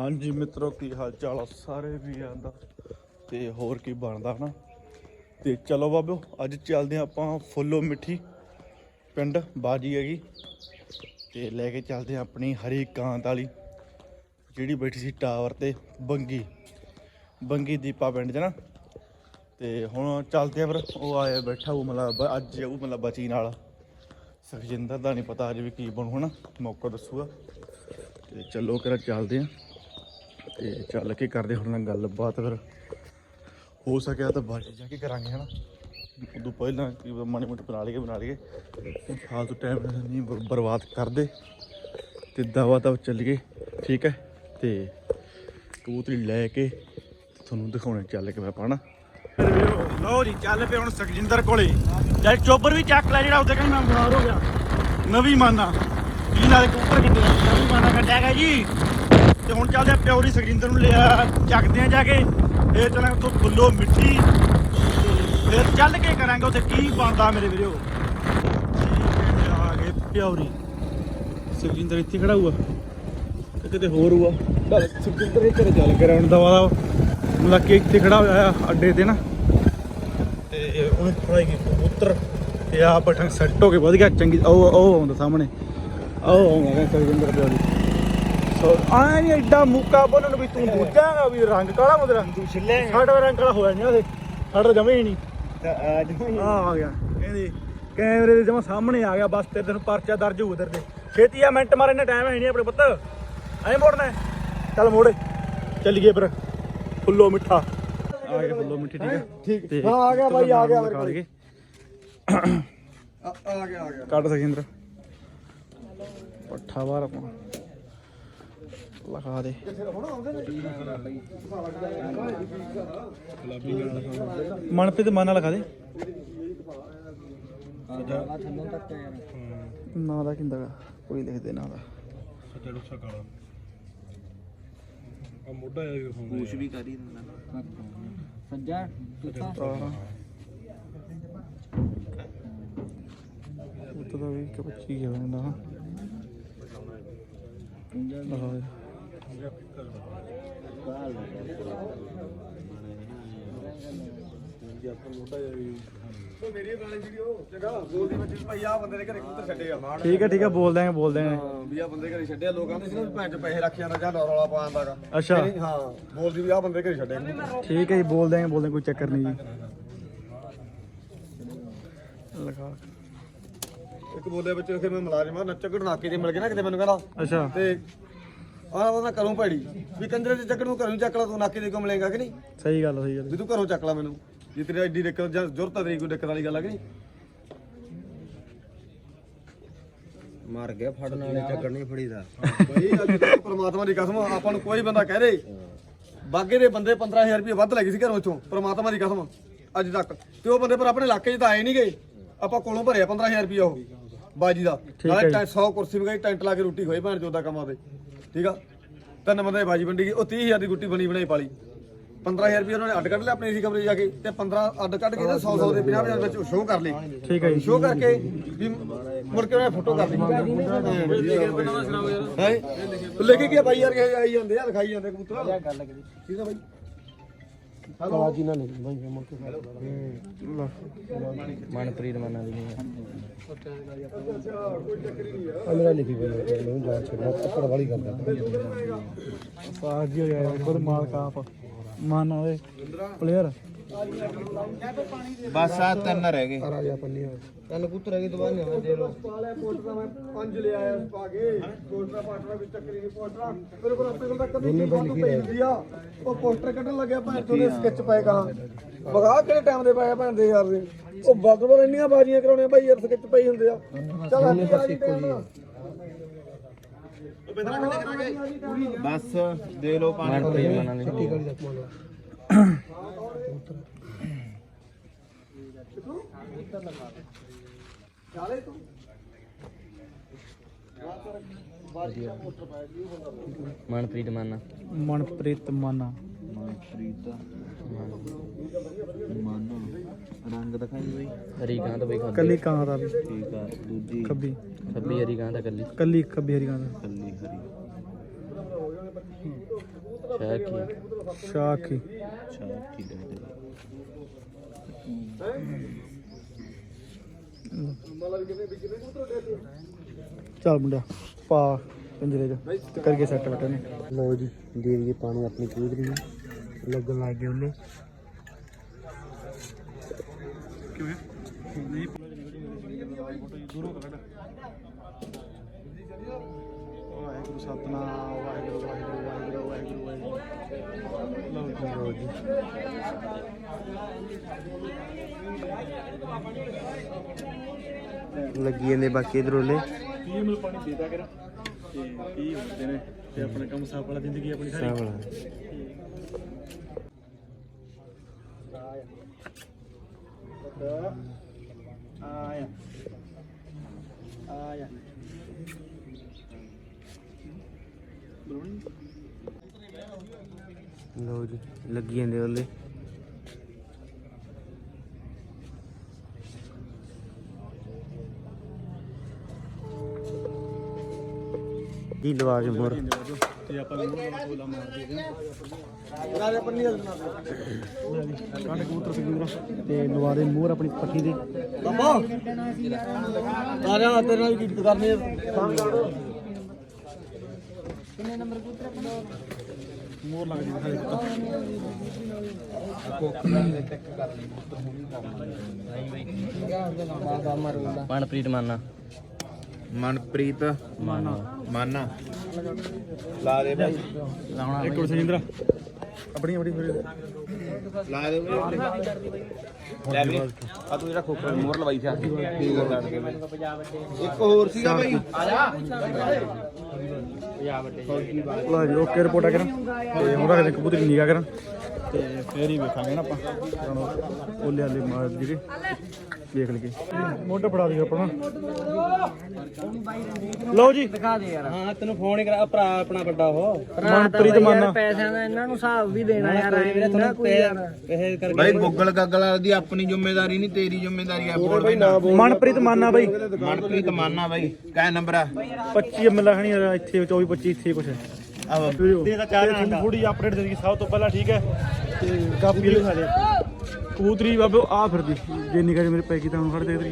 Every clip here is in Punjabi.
ਹਾਂਜੀ ਮਿੱਤਰੋ, ਕੀ ਹਾਲ ਚਾਲ ਆ? ਸਾਰੇ ਵੀਰਾਂ ਦਾ ਤੇ ਹੋਰ ਕੀ ਬਣਦਾ ਹਨਾ? ਤੇ ਚਲੋ ਬਾਬਿਓ, ਅੱਜ ਚੱਲਦੇ ਹਾਂ ਆਪਾਂ ਫੁੱਲੋ ਮਿੱਠੀ ਪਿੰਡ, ਬਾਜੀ ਹੈਗੀ। ਤੇ ਲੈ ਕੇ ਚੱਲਦੇ ਹਾਂ ਆਪਣੀ ਹਰੀ ਕਾਂਤ ਵਾਲੀ, ਜਿਹੜੀ ਬੈਠੀ ਸੀ ਟਾਵਰ ਤੇ, ਬੰਗੀ। ਬੰਗੀ ਦੀਪਾ ਪਿੰਡ 'ਚ ਨਾ। ਤੇ ਹੁਣ ਚੱਲਦੇ ਆ ਫਿਰ, ਉਹ ਆਇਆ ਬੈਠਾ, ਉਹ ਮਤਲਬ ਅੱਜ ਉਹ ਮਤਲਬ ਬਚੀ ਨਾਲ। ਸੁਖਜਿੰਦਰ ਦਾ ਨਹੀਂ ਪਤਾ ਅੱਜ ਵੀ ਕੀ ਬਣੂ ਹਨਾ, ਮੌਕਾ ਦੱਸੂਗਾ। ਤੇ ਚਲੋ ਕਿਰਾ ਚੱਲਦੇ ਆ ਤੇ ਚੱਲ ਕੇ ਕਰਦੇ ਹੁਣ ਨਾਲ ਗੱਲਬਾਤ ਫਿਰ। ਹੋ ਸਕਿਆ ਤਾਂ ਬਾਅਦ 'ਚ ਜਾ ਕੇ ਕਰਾਂਗੇ, ਹਨਾ? ਉਦੋਂ ਪਹਿਲਾਂ ਕੀ ਪਤਾ ਮਾੜੀ ਮੋਟੀ ਬਣਾ ਲਈਏ ਬਣਾ ਲਈਏ। ਫਾਲਤੂ ਟਾਈਮ ਨਹੀਂ ਬਰਬਾਦ ਕਰਦੇ। ਤੇ ਦਵਾ ਦਵ ਚੱਲੀਏ, ਠੀਕ ਹੈ? ਤੇ ਕਬੂਤਰੀ ਲੈ ਕੇ ਤੁਹਾਨੂੰ ਦਿਖਾਉਣੇ ਚੱਲ ਕੇ ਮੈਂ ਪਾਣਾ ਲਓ ਜੀ, ਚੱਲ ਪਏ ਹੁਣ ਸੁਖਜਿੰਦਰ ਕੋਲੇ। ਯਾਰ ਚੋਬਰ ਵੀ ਚੱਕ ਲੈ ਜਿਹੜਾ ਉਹਦੇ ਕਹਿੰਦਾ ਮੈਂ ਬਿਮਾਰ ਹੋ ਗਿਆ ਨਵੀਂ ਮਾਨਾ। ਜੀ ਨਾਲ ਕਬੂਤਰ ਕਿੱਥੇ ਨਵੀਂ ਮਾਨਾ ਕੱਢਿਆ ਗਿਆ ਜੀ। ਤੇ ਹੁਣ ਚੱਲਦੇ ਆ ਪਿਓਰੀ ਸੁਖਜਿੰਦਰ ਨੂੰ ਲਿਆ, ਚੱਕਦੇ ਆ ਜਾ ਕੇ, ਫੇਰ ਚੱਲਾਂਗੇ ਉੱਥੋਂ ਫੁੱਲੋ ਮਿੱਠੀ ਤੇ ਫੇਰ ਚੱਲ ਕੇ ਕਰਾਂਗੇ ਉੱਥੇ, ਕੀ ਬਣਦਾ ਮੇਰੇ ਵੀਰੋ? ਆ ਗਏ ਪਿਓਰੀ। ਸੁਖਜਿੰਦਰ ਇੱਥੇ ਖੜਾ ਹੁਆ ਤੇ ਕਿਤੇ ਹੋਰ ਹੁਆ ਚੱਲ ਸੁਖਜਿੰਦਰ ਇੱਥੇ ਚੱਲ ਕੇ ਰਾਉਣ ਦਾ ਵਾ ਮਤਲਬ ਕਿ ਇੱਥੇ ਖੜਾ ਹੋਇਆ ਆ, ਅੱਡੇ ਤੇ ਨਾ। ਤੇ ਉਹਨੇ ਫੜਾਈ ਗਈ ਕਬੂਤਰ। ਤੇ ਆ ਬਟਨ ਸੈੱਟ ਹੋ ਕੇ ਵਧ ਗਿਆ। ਚੰਗੀ ਉਹ ਉਹ ਆਉਂਦਾ ਸਾਹਮਣੇ। ਉਹ ਆਉਂਦਾ ਕਹਿੰਦਾ ਸੁਖਜਿੰਦਰ ਪਿਓਰੀ। ਆਇਆ ਨਹੀਂ ਐਡਾ ਮੁੱਕਾ ਬੋਲਣ ਨੂੰ ਵੀ ਤੂੰ ਦੂਜਾ ਗਾ ਵੀ ਰੰਗ ਕਾਲਾ ਮੁੰਦਰਾ ਤੂੰ ਛਿੱਲੇ ਸਾਡਾ ਰੰਗ ਕਾਲਾ ਹੋਇਆ ਨਹੀਂ ਉਹਦੇ ਸਾਡਾ ਜਮੇ ਹੀ ਨਹੀਂ ਆ ਆ ਗਿਆ। ਕਹਿੰਦੀ ਕੈਮਰੇ ਦੇ ਜਮਾ ਸਾਹਮਣੇ ਆ ਗਿਆ ਬਸ ਤੇਰੇ ਤੈਨੂੰ ਪਰਚਾ ਦਰਜ ਹੋਊ ਉਧਰ ਤੇ ਛੇਤੀ ਆ ਮਿੰਟ ਮਾਰੇ ਨੇ ਟਾਈਮ ਹੈ ਨਹੀਂ ਆਪਣੇ ਪੁੱਤ। ਐਂ ਮੋੜਨਾ ਹੈ? ਚੱਲ ਮੋੜੇ। ਚੱਲੀਏ ਫਿਰ। ਫੁੱਲੋ ਮਿੱਠਾ। ਆ ਗਿਆ ਫੁੱਲੋ ਮਿੱਠੀ ਠੀਕ ਹੈ? ਠੀਕ। ਹਾਂ, ਆ ਗਿਆ ਬਾਈ, ਆ ਗਿਆ ਮੇਰੇ ਕੋਲ ਆ ਆ ਗਿਆ ਆ ਗਿਆ। ਕੱਢ ਸਕਿੰਦਰ ਪੱਠਾ ਬਾਹਰ ਆਪਾਂ। ਲਗਾ ਦੇ। ਮਨਪ੍ਰੀਤ ਮਾਨਾ ਲਗਾ ਦੇ। ਨਾਂ ਦਾ ਕਿੰਦਾ ਗਾ? ਕੋਈ ਲਿਖ ਦੇ ਨਾਂ ਦਾ। ਕੁਛ ਵੀ ਕਰ ਹੀ ਦਿੰਦਾ। ਸੱਜਾ ਤਾਰਾ ਉੱਤ ਦਾ ਵੀ ਕਿ ਬੱਚੀ ਗਿਆ ਹੁੰਦਾ ਹਾਂ ਲਗਾ ਦੇ। ਠੀਕ ਹੈ ਠੀਕ ਹੈ ਬੋਲ ਦਾਂਗੇ ਬੋਲ ਦਾਂਗੇ ਵੀ ਆ ਬੰਦੇ ਘਰੇ ਛੱਡਿਆ ਲੋਕ ਕਹਿੰਦੇ ਸੀ ਨਾ ਭੈਣ ਚ ਪੈਸੇ ਰੱਖ ਜਾਂਦਾ ਜਾਂ ਰੌਲਾ ਪਾਉਂਦਾਗਾ ਅੱਛਾ। ਹਾਂ ਬੋਲਦੀ ਵੀ ਆ ਬੰਦੇ ਘਰੇ ਛੱਡਿਆ। ਠੀਕ ਹੈ ਜੀ ਬੋਲ ਦਾਂਗੇ ਬੋਲ ਦਾਂਗੇ ਕੋਈ ਚੱਕਰ ਨਹੀਂ ਜੀ। ਲਗਾ। ਇੱਕ ਬੋਲਿਆ ਵਿੱਚ ਫਿਰ ਮੈਂ ਮੁਲਾਜ਼ਮ ਆ ਨੱਚਕ ਨਾਕੇ ਤੇ ਮਿਲ ਗਿਆ ਨਾ ਕਿਤੇ ਮੈਨੂੰ ਕਹਿੰਦਾ। ਅੱਛਾ। ਤੇ ਆਹ ਉਹਦਾ ਕਰੂੰ ਭੈੜੀ। ਵੀ ਕੰਜਰੇ ਦੇ ਚੱਕਰ ਨੂੰ ਘਰੋਂ ਚੱਕ ਲਾ ਤੂੰ ਨਾਕੇ ਦੇ ਕਿਉਂ ਮਿਲੇਗਾ ਕਿ ਨਹੀਂ? ਸਹੀ ਗੱਲ ਸਹੀ ਗੱਲ ਵੀ ਤੂੰ ਘਰੋਂ ਚੱਕ ਲਾ ਮੈਨੂੰ। ਜੇ ਤੇਰੀ ਐਡੀ ਦਿੱਕਤ ਜਾਂ ਜ਼ਰੂਰਤ ਆ ਤੇਰੀ ਕੋਈ ਦਿੱਕਤ ਵਾਲੀ ਗੱਲ ਆ ਕਿ ਨਹੀਂ? ਮਰ ਗਿਆ ਫੜਨ ਵਾਲੇ। ਚੱਕਰ ਨਹੀਂ ਫੜੀਦਾ। ਬਈ ਅੱਜ ਤੱਕ ਪ੍ਰਮਾਤਮਾ ਦੀ ਕਸਮ ਆਪਾਂ ਨੂੰ ਕੋਈ ਬੰਦਾ ਕਹਿ ਦੇ। ਬਾਗੇ ਦੇ ਬੰਦੇ 15000 ਰੁਪਏ ਵੱਧ ਲੱਗੇ ਸੀ ਘਰੋਂ ਚੋਂ ਪ੍ਰਮਾਤਮਾ ਦੀ ਕਸਮ ਅੱਜ ਤੱਕ। ਤੇ ਉਹ ਬੰਦੇ ਪਰ ਆਪਣੇ ਇਲਾਕੇ 'ਚ ਤਾਂ ਆਏ ਨਹੀਂ ਗਏ। ਆਪਾਂ ਕੋਲੋਂ ਭਰਿਆ 15000 ਰੁਪਏ ਉਹ ਬਾਜੀ ਦਾ। ਨਾਲੇ ਟੈ- 100 ਕੁਰਸੀ ਵੀ ਗਈ ਟੈਂਟ ਲਾ ਕੇ ਰੋਟੀ ਖੋਈ ਭੈਣ ਚੋਦਾ ਕੰਮ ਆਵੇ ਠੀਕ ਆ? ਤਿੰਨ ਬੰਦੇ ਦੀ ਬਾਜੀ ਵੰਡੀ ਗਈ ਉਹ 30000 ਦੀ ਗੁੱਟੀ ਬਣੀ ਬਣਾਈ ਪਾਲੀ। 15000 ਰੁਪਏ ਉਹਨਾਂ ਨੇ ਅੱਡ ਕੱਢ ਲਿਆ ਆਪਣੇ ਏਸੀ ਕਮਰੇ 'ਚ ਜਾ ਕੇ ਤੇ 15 ਅੱਡ ਕੱਢ ਕੇ ਤੇ 100 100 ਦੇ 50 50 ਵਿੱਚ ਸ਼ੋਅ ਕਰ ਲਈ। ਠੀਕ ਹੈ ਜੀ। ਸ਼ੋਅ ਕਰਕੇ ਵੀ ਮੁੜ ਕੇ ਉਹਨੇ ਫੋਟੋ ਕਰ ਲਈ। ਹੈ? ਲੈ ਕੇ ਗਿਆ ਬਾਈ ਯਾਰ ਆਈ ਜਾਂਦੇ ਆ ਲਿਖਾਈ ਜਾਂਦੇ ਕਬੂਤਰ। ਠੀਕ ਆ ਬਾਈ? ਹਲੋ। ਜੀ ਨਾਲ ਨਹੀਂ ਬਾਈ ਮੁੜ ਕੇ ਮਨਪ੍ਰੀਤ ਮੰਨਾ ਦੀ ਮੇਰਾ ਲਿਖੀ ਪਈ ਹੈ ਮੈਨੂੰ ਜਾ ਛੱਡਣਾ ਪੱਕੜ ਵਾਲੀ ਕਰਦਾ ਸਾਜ ਹੋ ਗਿਆ ਖੁਦ ਮਾਲਕ ਆਪ। ਮਾਨ ਵਾਲੇ ਪਲੇਅਰ ਬਸ ਆ ਤਿੰਨ ਰਹਿ ਗਏ। ਆ ਰਾਜਾ ਪੰਨੀ ਤਿੰਨ ਕੁੱਤਰ ਹੈਗੇ ਤੋਂ ਬਾਅਦ ਨਹੀਂ ਦੇ ਲੋ ਵਾਲੇ ਪੋਸਟਰ ਮੈਂ ਪੰਜ ਲਿਆ ਆ ਪਾ ਕੇ ਪੋਸਟਰ ਪਾਟਰਾ ਵਿੱਚ ਚੱਕਰੀ ਨਹੀਂ ਪੋਸਟਰ ਮੇਰੇ ਕੋਲ ਆਪਣੇ ਕੋਲ ਤਾਂ ਕਦੇ ਨਹੀਂ ਬੰਦ ਪਈ ਆ। ਉਹ ਪੋਸਟਰ ਕੱਢਣ ਲੱਗਿਆ ਭੈਣ ਚੋਦੇ ਸਕੈਚ ਪਏ ਕਹਾਂ ਮਗਾ ਕਿਹੜੇ ਟਾਈਮ ਦੇ ਪਏ ਆ ਭੈਣ ਦੇ ਯਾਰ ਦੇ? ਉਹ ਬਗਵਰ ਇੰਨੀਆਂ ਬਾਜੀਆਂ ਕਰਾਉਣੇ ਭਾਈ ਯਾਰ ਸਕੈਚ ਪਈ ਹੁੰਦੇ ਆ। ਚੱਲ ਅੱਜ ਇੱਕੋ ਜੀ। ਬਸ ਦੇ ਲੋ ਮੰਨਾ ਦੀ ਚਾਲੇ ਤੂੰ ਮਨਪ੍ਰੀਤ ਮੰਨਾ। ਮਨਪ੍ਰੀਤ ਮਾਨਾ। ਮਨਪ੍ਰੀਤ ਮੰਨਾ। ਰੰਗ ਦਿਖਾਈ ਬਈ। ਹਰੀ ਗਾਂ ਤਾਂ ਬਈ ਖਾਲੀ ਕੱਲੀ ਕਾਂ ਦਾ ਵੀ ਠੀਕ ਆ ਦੂਜੀ। ਖੱਬੀ। ਖੱਬੀ ਹਰੀ ਗਾਂ ਤਾਂ ਕੱਲੀ। ਕੱਲੀ ਖੱਬੀ ਹਰੀ ਕਾਂ ਦਾ ਕੱਲੀ ਹਰੀ। ਸ਼ਾਖੀ। ਸ਼ਾਕੀ ਲੱਗਦੇ ਚੱਲ ਮੁੰਡਿਆ ਪਾ ਪਿੰਜਰੇ 'ਚ ਕਰਕੇ ਸੈੱਟ ਬਟਨ ਨੇ ਲਓ ਜੀ ਦੇ ਦਈਏ ਪਾਣੀ ਆਪਣੀ ਕੂਦਰੀ ਨੂੰ ਲੱਗਣ ਲੱਗ ਗਏ ਉਹਨੇ। ਕਿਵੇਂ? ਨਹੀਂ ਦੂਰੋਂ ਕੱਢ ਵਾਹਿਗੁਰੂ ਸਤਨਾਮ ਵਾਹਿਗੁਰੂ ਵਾਹਿਗੁਰੂ। ਜੀ। ਲੱਗੀ ਜਾਂਦੇ ਬਾਕੀ ਇਧਰ ਉਹਲੇ। 30 ਮਿਲ ਪਾਣੀ ਦੇਦਾ ਕਰ? ਤੇ 30 ਹੁੰਦੇ ਨੇ? ਤੇ ਆਪਣਾ ਕੰਮ ਸਾਫ਼ ਵਾਲਾ ਜ਼ਿੰਦਗੀ ਆਪਣੀ ਸਾਰੀ। ਸਾਵਲਾ ਆਇਆ। ਆਇਆ। ਜੀ ਲੱਗੀ ਜਾਂਦੇ ਉਹਲੇ। ਦੀ ਲਵਾ ਕੇ ਮੋਰ? ਤੇ ਆਪਾਂ ਨੂੰ ਉਹ ਬੋਲਾ ਮਾਰ ਦੇ। ਦੇ ਨਾਲੇ ਪੰਨੀ ਹਲਣਾ ਕੰਡ ਕਬੂਤਰ ਫਿਗੂਰਾ ਤੇ ਲਵਾ ਦੇ ਮੋਹਰ ਆਪਣੀ ਪੱਠੀ ਦੇ। ਬਾਬਾ ਆ ਜਾ ਤੇਰੇ ਨਾਲ ਕੀ ਕਰਨੀ ਹੈ ਸਾਂਭ ਕਰ ਲੱਗ ਮਨਪ੍ਰੀਤ ਮਾਨਾ। ਮਨਪ੍ਰੀਤ ਮਾਨਾ। ਮਾਨਾ। ਲਾ ਦੇ ਭਾਈ ਇੱਕ ਮਿੰਟ ਸੁਜਿੰਦਰਾ ਆਪਣੀ ਆਪਣੀ ਫਿਰ ਲਾ ਦੇ ਲੈ ਵੀ। ਆ ਤੂੰ ਜਿਹੜਾ ਖੋਖਰ ਮੋਹਰ ਲਵਾਈ ਸੀ ਠੀਕ ਮੈਂ ਇੱਕ ਹੋਰ ਸੀਗਾ ਭਾਈ ਆ ਜਾ। ਲਓ ਜੀ ਓਕੇ ਰਿਪੋਰਟ ਆ ਕਰਾਂ ਤੇ ਹੁਣ ਰੱਖਦੇ ਕਬੂਤਰ ਦੀ ਨਿਗਾਹ ਕਰਾਂ ਤੇ ਫੇਰ ਹੀ ਵੇਖਾਂਗੇ ਨਾ ਆਪਾਂ। ਹੁਣ ਓਲੇ ਵਾਲੇ ਮਾਰ ਜਿਹੜੇ। ਦੇਖ ਲਈਏ। ਮੋਢਾ ਫੜਾ ਦਿਓ ਆਪਣਾ। ਲਓ ਜੀ। ਹਾਂ ਤੈਨੂੰ ਫੋਨ ਹੀ ਕਰਾ ਭਰਾ ਆਪਣਾ ਵੱਡਾ ਉਹ। ਮਨਪ੍ਰੀਤ ਮਾਨਾ। ਪੈਸਿਆਂ ਦਾ ਇਹਨਾਂ ਨੂੰ ਹਿਸਾਬ ਵੀ ਦੇਣਾ ਯਾਰ ਇਹਨਾਂ ਕੋਈ ਯਾਰ। ਪੈਸੇ ਕਰ ਭਾਈ ਗੁੱਗਲ ਗਾਗਲ ਦੀ ਆਪਣੀ ਜ਼ਿੰਮੇਵਾਰੀ ਨਹੀਂ ਤੇਰੀ ਜ਼ਿੰਮੇਵਾਰੀ ਆ ਬੋਲ ਨਾ ਮਨਪ੍ਰੀਤ ਮਾਨਾ ਬਾਈ। ਮਨਪ੍ਰੀਤ ਮਾਨਾ ਭਾਈ ਕਿਆ ਨੰਬਰ ਆ। 25 ਐਮ ਲਖਣੀ ਇੱਥੇ 24 25 ਇੱਥੇ ਕੁਛ। ਆਹ। ਦੇ ਦਾ ਚਾਰ ਥੋੜੀ ਅਪਡੇਟ ਦੇ ਦੀ ਸਭ ਤੋਂ ਪਹਿਲਾਂ ਠੀਕ ਹੈ? ਤੇ ਕਾਪੀ ਲਿਖਾ ਦੇ। ਕਬੂਤਰੀ ਬਾਬੇ ਆ ਫਿਰਦੀ ਜੇ ਨਿਕਾ ਜੇ ਮੇਰੇ ਪੈਕੀ ਤਾਂ ਹੁਣ ਫੜ ਦੇ ਇਧਰ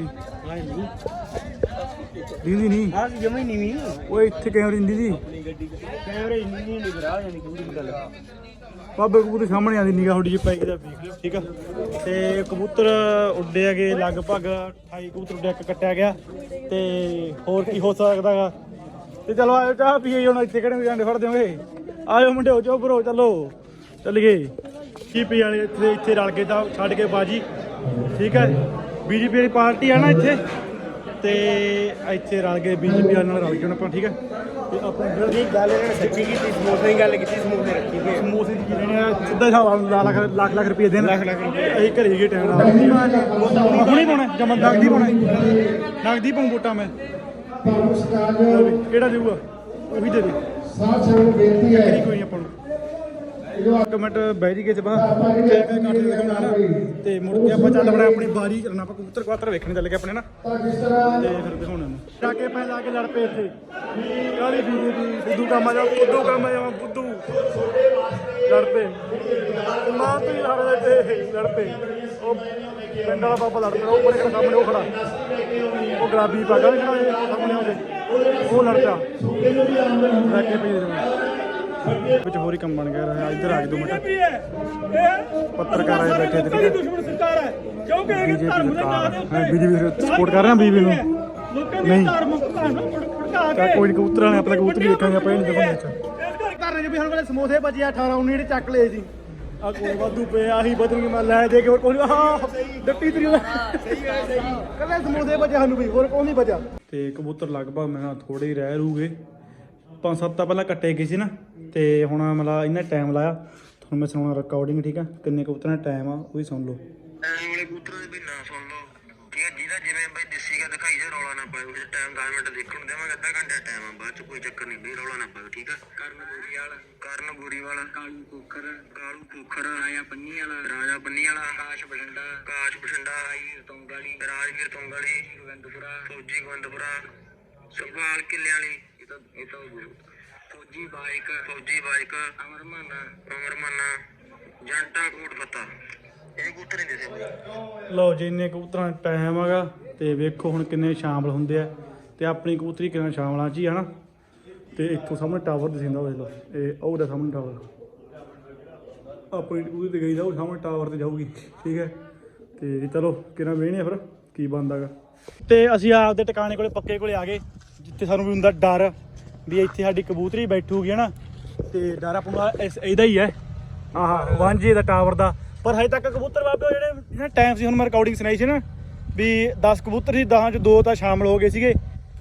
ਦੀਦੀ ਨਹੀਂ। ਹਾਂ ਜਮਾ ਹੀ ਨਹੀਂ ਵੀ ਓਏ ਇੱਥੇ ਕੈਮਰੇ ਨਹੀਂ ਦੀਦੀ ਕੈਮਰੇ ਇੰਨੀ ਨਹੀਂ ਨਿਗਰਾ ਜਾਂਦੀ ਪੂਰੀ ਗੱਲ। ਬਾਬੇ ਕਬੂਤਰ ਸਾਹਮਣੇ ਆਂਦੀ ਨਿਗਾ ਥੋੜੀ ਜਿਹੀ ਵੇਖ ਲਿਓ। ਠੀਕ ਆ। ਤੇ ਕਬੂਤਰ ਉੱਡੇ ਹੈਗੇ ਲਗਭਗ 28 ਕਬੂਤਰ ਉੱਡਿਆ ਇੱਕ ਕੱਟਿਆ ਗਿਆ। ਤੇ ਹੋਰ ਕੀ ਹੋ ਸਕਦਾ ਗਾ ਤੇ ਚਲੋ ਆਜੋ ਚਾਹ ਪੀਏ ਹੁਣ ਇੱਥੇ ਕਿਹੜੇ ਜਾਂਦੇ ਫੜ ਦਿਓਗੇ ਆਜੋ ਮੁੰਡਿਓ ਚੋ ਬਰੋ ਚਲੋ। ਚੱਲੀਏ। ਕੀ ਪੀ ਵਾਲੇ ਇੱਥੇ ਇੱਥੇ ਰਲ ਕੇ ਤਾਂ ਛੱਡ ਕੇ ਬਾਜੀ। ਠੀਕ ਹੈ? ਬੀਜੇਪੀ ਵਾਲੀ ਪਾਰਟੀ ਆ ਨਾ ਇੱਥੇ। ਤੇ ਇੱਥੇ ਰਲ ਕੇ ਬੀਜੇਪੀ ਵਾਲਿਆਂ ਨਾਲ ਰਲ ਕੇ ਹੁਣ ਆਪਾਂ ਠੀਕ ਹੈ? ਤੇ ਆਪਾਂ ਜਿਹੜੀ ਗੱਲ ਸੱਚੀ ਕੀਤੀ ਸਮੋਸੇ ਦੀ ਗੱਲ ਕੀਤੀ ਸਮੋਸੇ ਰੱਖੀ ਤੇ ਸਮੋਸੇ ਦੀ ਜਿਹੜੇ ਆ? ਸਿੱਧਾ ਹਿਸਾਬ ਨਾਲ ਲੱਖ ਲੱਖ ਲੱਖ ਰੁਪਏ ਦੇਣ। ਲੱਖ ਲੱਖ ਰੁਪਏ। ਅਸੀਂ ਘਰੇ ਗਏ ਟਾਈਮ ਨਾਲ ਹੁਣੇ ਪਾਉਣਾ ਜਮਾ ਨਗਦੀ ਪਾਉਣਾ ਨਗਦੀ ਪਾਉਂ ਵੋਟਾਂ ਮੈਂ। ਕਿਹੜਾ ਦੇਊਗਾ? ਉਹ ਵੀ ਦੇ ਦੇ। ਸਾਧ ਸੰਗਤ ਨੂੰ ਬੇਨਤੀ ਹੈ। ਕੋਈ ਨਹੀਂ ਆਪਾਂ ਨੂੰ? ਇੱਕ ਮਿੰਟ ਬਹਿ ਜੀ ਕੇ ਚਬਾ ਤੇ ਮੁੜ ਕੇ ਆਪਾਂ ਚੱਲ ਬਣਾ ਆਪਣੀ ਬਾਰੀ ਕਰਨਾ ਆਪਾਂ ਕਬੂਤਰ ਕਬੂਤਰ ਵੇਖਣ ਚੱਲ ਗਏ ਆਪਣੇ ਨਾ। ਤਾਂ ਫਿਰ ਦਿਖਾਉਣਾ ਨੂੰ ਜਾ ਕੇ ਪੈ ਲਾ ਕੇ ਲੜ ਪਏ ਇੱਥੇ। ਕਾਲੀ ਬੀਜੇਪੀ ਸਿੱਧੂ ਕੰਮ ਆ ਜਾ ਬੁੱਧੂ ਕੰਮ ਆ ਜਾ ਬੁੱਧੂ। ਲੜ ਪਏ। ਮਾਂ ਤੋਂ ਹੀ ਲੜ ਤੇ ਲੜ ਪਏ। ਉਹ ਪਿੰਡ ਵਾਲਾ ਬਾਬਾ ਲੜ ਪਿਆ ਉਹ ਬੜੇ ਸਾਹਮਣੇ ਉਹ ਖੜਾ। ਉਹ ਗੁਲਾਬੀ ਪਾਗਾ ਖੜਾ ਸਾਹਮਣੇ ਉਹਦੇ। ਉਹ ਲੜ ਪਿਆ। ਲੈ ਕੇ ਪਈ ਵਿੱਚ ਹੋਰ ਹੀ ਕੰਮ ਬਣ ਗਿਆ ਰਿਹਾ ਇੱਧਰ ਆ ਕੇ ਦੋ ਮਿੰਟ। ਪੱਤਰਕਾਰ ਆਏ ਬੈਠੇ ਇੱਧਰ ਦੁਸ਼ਮਣ ਸਰਕਾਰ ਹੈ ਕਿਉਂਕਿ ਇਹ ਧਰਮ ਦੇ ਨਾਂ ਦੇ ਬੀਜੇਪੀ ਸਪੋਰਟ ਕਰ ਰਹੇ ਬੀਜੇਪੀ ਨੂੰ। ਨਹੀਂ। ਧਰਮ ਤਾਂ ਕੋਈ ਨੀ, ਕਬੂਤਰਾਂ ਨੇ ਆਪਣਾ ਕਬੂਤਰ ਦੇਖਾਂਗੇ ਆਪਾਂ ਇਹ ਨਹੀਂ ਦੇਖਾਂਗੇ ਘਰ ਵੀ ਹੁਣ ਵੇਲੇ ਸਮੋਸੇ ਬਚੇ 18 19 ਜਿਹੜੇ ਚੱਕ ਲਏ ਸੀ। ਆ ਕੋਈ ਵਾਧੂ ਪਏ ਆਹੀ ਬਦਲੂਗੇ ਮੈਂ ਲੈ ਦੇ ਕੇ ਹੋਰ ਕੋਈ ਆਹ ਡੱਟੀ ਤਰੀ ਸਹੀ ਹੈ ਸਹੀ ਕੱਲੇ ਸਮੋਸੇ ਬਚੇ ਸਾਨੂੰ ਵੀ ਹੋਰ ਕੋਈ ਨਹੀਂ ਬਚਾ ਤੇ ਕਬੂਤਰ ਲਗਭਗ ਮੈਂ ਥੋੜੇ ਹੀ ਰਹਿ ਰੂਗੇ। ਪੰਜ ਸੱਤ ਤਾਂ ਪਹਿਲਾਂ ਕੱਟੇ ਗਏ ਸੀ ਨਾ ਤੇ ਹੁਣ ਮਤਲਬ ਇਹਨਾਂ ਟਾਈਮ ਲਾਇਆ। ਤੁਹਾਨੂੰ ਮੈਂ ਸੁਣਾਉਣਾ ਰਿਕਾਰਡਿੰਗ ਠੀਕ ਆ? ਕਿੰਨੇ ਕਬੂਤਰਾਂ ਦਾ ਟਾਈਮ ਆ ਉਹ ਵੀ ਸੁਣ ਲਓ। ਐਂ ਵਾਲੇ ਕਬੂਤਰਾਂ ਦੇ ਵੀ ਨਾਂ ਸੁਣ ਲਓ। ਠੀਕ ਹੈ ਜਿਹਦਾ ਜਿਵੇਂ ਬਈ ਦੇਸੀਗਾ ਦਿਖਾਈ ਜਾ ਰੌਲਾ ਨਾ ਪਾਇਓ। ਜੇ ਟਾਈਮ 10 ਮਿੰਟ ਦੇਖਣ ਨੂੰ ਦੇਵਾਂਗੇ ਅੱਧਾ ਘੰਟਾ ਟਾਈਮ ਆ ਬਾਅਦ ਚ ਕੋਈ ਚੱਕਰ ਨਹੀਂ ਬਈ ਰੌਲਾ ਨਾ ਪਾਇਓ ਠੀਕ ਆ? ਕਰਨ ਗੋਰੀ ਵਾਲਾ। ਕਰਨ ਗੋਰੀ ਵਾਲਾ। ਕਾਲੂ ਕੋਖਰ ਕਾਲੂ ਕੋਖਰ ਰਾਜਾ ਪੰਨੀ ਵਾਲਾ। ਰਾਜਾ ਪੰਨੀ ਵਾਲਾ। ਆਕਾਸ਼ ਬਠਿੰਡਾ। ਆਕਾਸ਼ ਬਠਿੰਡਾ। ਰਾਜਵੀਰ ਤੋਂਗਾਲੀ। ਰਾਜਵੀਰ ਤੋਂਗਾਲੀ। ਗੋਬਿੰਦਪੁਰਾ ਫੌਜੀ ਗੋਬਿੰਦਪੁਰਾ ਸੁਖਪਾਲ ਕਿੱਲੇ ਵਾਲੀ। ਇਹ ਤਾਂ ਇਹ ਤਾਂ ਉਹ- ਫੌਜੀ ਬਾਈਕ ਫੌਜੀ ਬਾਈਕ ਜੰਟਾ ਕੋਟ ਪਤਾ ਇਹ ਕਬੂਤਰ ਨਹੀਂ ਦਿਸੇ ਲਓ ਜੀ, ਇੰਨੇ ਕਬੂਤਰਾਂ ਦਾ ਟਾਈਮ ਹੈਗਾ ਤੇ ਵੇਖੋ ਹੁਣ ਕਿੰਨੇ ਸ਼ਾਮਲ ਹੁੰਦੇ ਆ ਤੇ ਆਪਣੀ ਕਬੂਤਰੀ ਕਿੰਨਾ ਸ਼ਾਮਲਾਂ ਚ ਹੀ ਆ ਨਾ ਤੇ ਇੱਥੋਂ ਸਾਹਮਣੇ ਟਾਵਰ ਦਿਸਿੰਦਾ ਉਹ ਦੇਖ ਇਹ ਉਹਦਾ ਸਾਹਮਣੇ ਟਾਵਰ। ਆਪਣੀ ਕਬੂਤਰੀ ਤੇ ਗਈ ਦਾ ਸਾਹਮਣੇ ਟਾਵਰ ਤੇ ਜਾਊਗੀ, ਠੀਕ ਹੈ? ਤੇ ਚਲੋ, ਕਿੰਨਾ ਵੇਹਣੇ ਫਿਰ। ਕੀ ਬਣਦਾਗਾ ਤੇ ਅਸੀਂ ਆਪਦੇ ਟਿਕਾਣੇ ਕੋਲੇ ਪੱਕੇ ਕੋਲੇ ਆ ਗਏ ਜਿੱਥੇ ਸਾਨੂੰ ਵੀ ਹੁੰਦਾ ਡਰ ਵੀ ਇੱਥੇ ਸਾਡੀ ਕਬੂਤਰੀ ਬੈਠੂਗੀ ਹਨਾ? ਤੇ ਡਰ ਆਪਾਂ ਨੂੰ ਇਸ- ਇਹਦਾ ਹੀ ਹੈ। ਆਹ। ਵਾਂਝੇ ਦਾ ਟਾਵਰ ਦਾ। ਪਰ ਹਜੇ ਤੱਕ ਕਬੂਤਰ ਬਾਬੇ ਉਹ ਜਿਹੜੇ ਜਿਹੜਾ ਟਾਈਮ ਸੀ ਹੁਣ ਮੈਂ ਰਿਕਾਰਡਿੰਗ ਸੁਣਾਈ ਸੀ ਨਾ ਵੀ 10 ਕਬੂਤਰ ਸੀ 10 ਚ ਦੋ ਤਾਂ ਸ਼ਾਮਲ ਹੋ ਗਏ ਸੀਗੇ